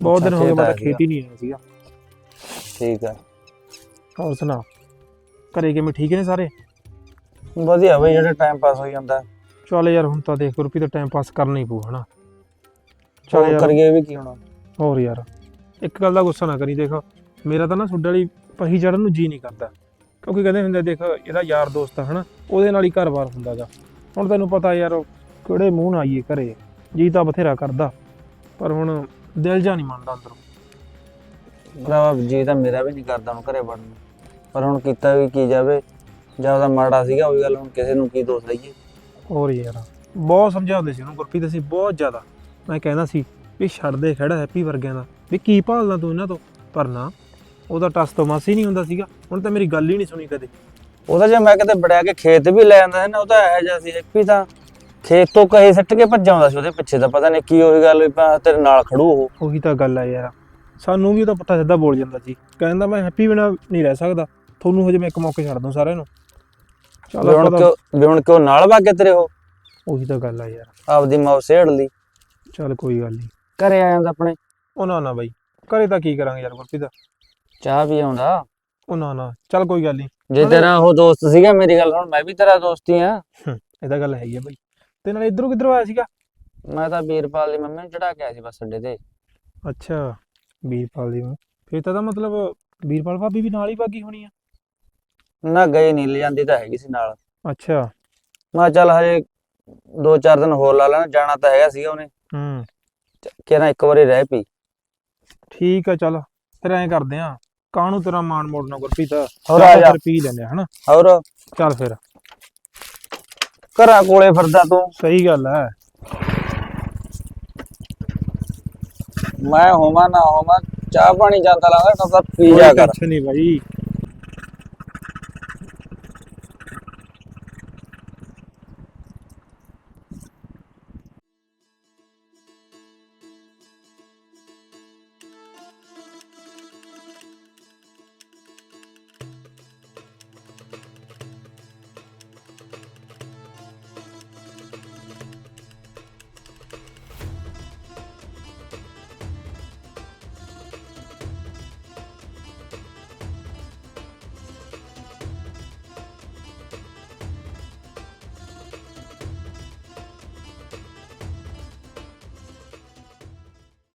ਬਹੁਤ ਦਿਨ ਹੋ ਗਏ ਮੈਂ ਤਾਂ ਖੇਤ ਨਹੀਂ ਆਇਆ ਸੀਗਾ। ਠੀਕ ਆ। ਹੋਰ ਸੁਣਾ ਘਰੇ ਕਿਵੇਂ ਠੀਕ ਨੇ ਸਾਰੇ? ਵਧੀਆ ਬਈ ਜਿਹੜਾ ਟਾਈਮ ਪਾਸ ਹੋ ਜਾਂਦਾ। ਚੱਲ ਯਾਰ ਹੁਣ ਤਾਂ ਦੇਖ ਗੁਰਪ੍ਰੀਤ ਟਾਈਮ ਪਾਸ ਕਰਨਾ ਹੀ ਪਊ ਹਨਾ। ਚੱਲ ਯਾਰ। ਕਰੀਏ ਵੀ ਕੀ ਹੋਣਾ। ਹੋਰ ਯਾਰ ਇੱਕ ਗੱਲ ਦਾ ਗੁੱਸਾ ਨਾ ਕਰੀ ਦੇਖ। ਮੇਰਾ ਤਾਂ ਨਾ ਤੁਹਾਡੇ ਵਾਲੀ ਪਹੀ ਚੜਨ ਨੂੰ ਜੀ ਨਹੀਂ ਕਰਦਾ। ਕਿਉਂਕਿ ਕਹਿੰਦੇ ਹੁੰਦੇ ਦੇਖ ਇਹਦਾ ਯਾਰ ਦੋਸਤ ਆ ਹਨਾ। ਉਹਦੇ ਨਾਲ ਹੀ ਘਰ-ਬਾਰ ਹੁੰਦਾਗਾ ਹੁਣ ਤੈਨੂੰ ਪਤਾ ਯਾਰ ਕਿਹੜੇ ਮੂੰਹ ਨਾਲ ਆਈਏ ਘਰੇ। ਜੀ ਤਾਂ ਬਥੇਰਾ ਕਰਦਾ ਪਰ ਹੁਣ ਦਿਲ ਜਾ ਨਹੀਂ ਮੰਨਦਾ ਅੰਦਰੋਂ। ਭਰਾਵਾ ਜੀ ਤਾਂ ਮੇਰਾ ਵੀ ਨਹੀਂ ਕਰਦਾ ਹੁਣ ਘਰੇ ਵੜਨ ਨੂੰ। ਪਰ ਹੁਣ ਕੀਤਾ ਵੀ ਕੀ ਜਾਵੇ ਜਾਂ ਉਹਦਾ ਮਾੜਾ ਸੀਗਾ ਉਹੀ ਗੱਲ ਹੁਣ ਕਿਸੇ ਨੂੰ ਕੀ ਦੋਸ਼ ਦਈਏ? ਹੋਰ ਯਾਰ ਬਹੁਤ ਸਮਝਾਉਂਦੇ ਸੀ ਉਹਨੂੰ ਗੁਰਪ੍ਰੀਤ ਅਸੀਂ ਬਹੁਤ ਜ਼ਿਆਦਾ। ਮੈਂ ਕਹਿੰਦਾ ਸੀ ਵੀ ਛੱਡ ਦੇ ਖੜਾ ਹੈਪੀ ਵਰਗਿਆਂ ਦਾ। ਵੀ ਕੀ ਭਾਲਦਾ ਤੂੰ ਇਹਨਾਂ ਤੋਂ? ਪਰ ਨਾ ਉਹਦਾ ਟਸ ਤੋਂ ਮਾਸੀ ਨਹੀਂ ਹੁੰਦਾ ਸੀਗਾ। ਹੁਣ ਤਾਂ ਮੇਰੀ ਗੱਲ ਹੀ ਨਹੀਂ ਸੁਣੀ ਕਦੇ। ਉਹਦਾ ਜੇ ਮੈਂ ਕਿਤੇ ਬੜਿਆ ਕੇ ਖੇਤ ਵੀ ਲੈ ਜਾਂਦਾ ਸੀ ਨਾ ਉਹ ਤਾਂ ਇਹੋ ਜਿਹਾ ਸੀ ਹੈਪੀ ਤਾਂ ਖੇਤ ਤੋਂ ਕਹੇ ਸੱਟ ਕੇ ਭੱਜ ਆਉਂਦਾ ਸੀ ਉਹਦੇ ਪਿੱਛੇ ਤਾਂ ਪਤਾ ਨਹੀਂ ਕੀ ਉਹੀ ਗੱਲ ਵੀ ਭਾ ਤੇਰੇ ਨਾਲ ਖੜੂ ਉਹ। ਉਹੀ ਤਾਂ ਗੱਲ ਆ ਯਾਰ। ਸਾਨੂੰ ਵੀ ਉਹਦਾ ਪੁੱਠਾ ਸਿੱਧਾ ਬੋਲ ਜਾਂਦਾ ਸੀ। ਕਹਿੰਦਾ ਮੈਂ ਹੈਪੀ ਬਿਨਾ ਨਹੀਂ ਰਹਿ ਸਕਦਾ। ਤੁਹਾਨੂੰ ਹਜੇ ਮੈਂ ਇੱਕ ਮੌਕੇ ਛੱਡ ਦੂੰ ਸਾਰਿਆਂ ਨੂੰ। ਚੱਲ ਵੀ ਹੁਣ ਆਪਾਂ ਤਾਂ- ਕਿਉਂ ਵੀ ਹੁਣ ਕਿਉਂ ਨਾਲ ਵਾਗੇ ਤੇਰੇ ਉਹ? ਉਹੀ ਤਾਂ ਗੱਲ ਆ ਯਾਰ। ਆਪਦੀ ਮਾਂ ਸੇੜ ਲਈ। ਚੱਲ ਕੋਈ ਗੱਲ ਨਹੀਂ। ਘਰੇ ਆ ਜਾਂਦਾ ਆਪਣੇ। ਉਹ ਨਾ ਨਾ ਬਾਈ ਘਰੇ ਤਾਂ ਕੀ ਕਰਾਂਗੇ ਯਾਰ ਗੁਰਪ੍ਰੀਤ? ਚਾਹ ਵੀ ਆਉਂਦਾ। ਉਹ ਨਾ ਨਾ ਚੱਲ ਕੋਈ ਗੱਲ ਨਹੀਂ। ਜੇ ਤੇਰਾ ਉਹ ਦੋਸਤ ਸੀਗਾ ਮੇਰੀ ਗੱਲ ਹੁਣ ਮੈਂ ਵੀ ਤੇਰਾ ਦੋਸਤ ਹੀ ਆ। ਇਹ ਤਾਂ ਗੱਲ ਹੈਗੀ ਆ ਬਾਈ। ਤੇ ਨਾਲ ਇਧਰੋਂ ਕਿੱਧਰੋਂ ਆਇਆ ਸੀਗਾ? ਮੈਂ ਤਾਂ ਵੀਰਪਾਲ ਦੀ ਮੰਮੀ ਨੂੰ ਚੜਾ ਕੇ ਆਇਆ ਸੀ ਬੱਸ ਅੱਡੇ ਤੇ। ਅੱਛਾ ਵੀਰਪਾਲ ਦੀ। ਫਿਰ ਤਾਂ ਇਹਦਾ ਮਤਲਬ ਵੀਰਪਾਲ ਭਾਬੀ ਵੀ ਨਾਲ ਹੀ ਭਾਗੀ ਹੋਣੀ ਆ? ਨਾ ਗਏ ਨਹੀਂ ਲੈ ਜਾਂਦੀ ਤਾਂ ਹੈਗੀ ਸੀ ਨਾਲ। ਅੱਛਾ। ਮੈਂ ਕਿਹਾ ਚੱਲ ਹਜੇ ਦੋ ਚਾਰ ਦਿਨ ਹੋਰ ਲਾ ਲੈਣਾ ਜਾਣਾ ਤਾਂ ਹੈਗਾ ਸੀਗਾ ਉਹਨੇ। ਹੂੰ। ਕਿਹਾ ਇੱਕ ਵਾਰੀ ਰਹਿ ਪਈ ਠੀਕ ਆ ਚੱਲ। ਫਿਰ ਐਂ ਕਰਦੇ ਆ ਕਾਹਨੂੰ ਤੇਰਾ ਮਾਣ ਮੋੜਨਾ ਗੁਰਪ੍ਰੀਤ? ਹੋਰ ਆ ਜਾ। ਫਿਰ ਪੀ ਲੈਂਦੇ ਆ ਹਨਾ? ਹੋਰ? ਚੱਲ ਫਿਰ। ਘਰਾਂ ਕੋਲੇ ਫਿਰਦਾ ਤੂੰ। ਸਹੀ ਗੱਲ ਹੈ। ਮੈਂ ਹੋਵਾਂ ਨਾ ਹੋਵਾਂ ਚਾਹ ਪਾਣੀ ਜਾਂਦਾ ਲਾਂਗਾ ਤਾਂ ਪੀ ਜਾ ਕਰ। ਟੈਨਸ਼ਨ ਨਹੀਂ ਬਾਈ।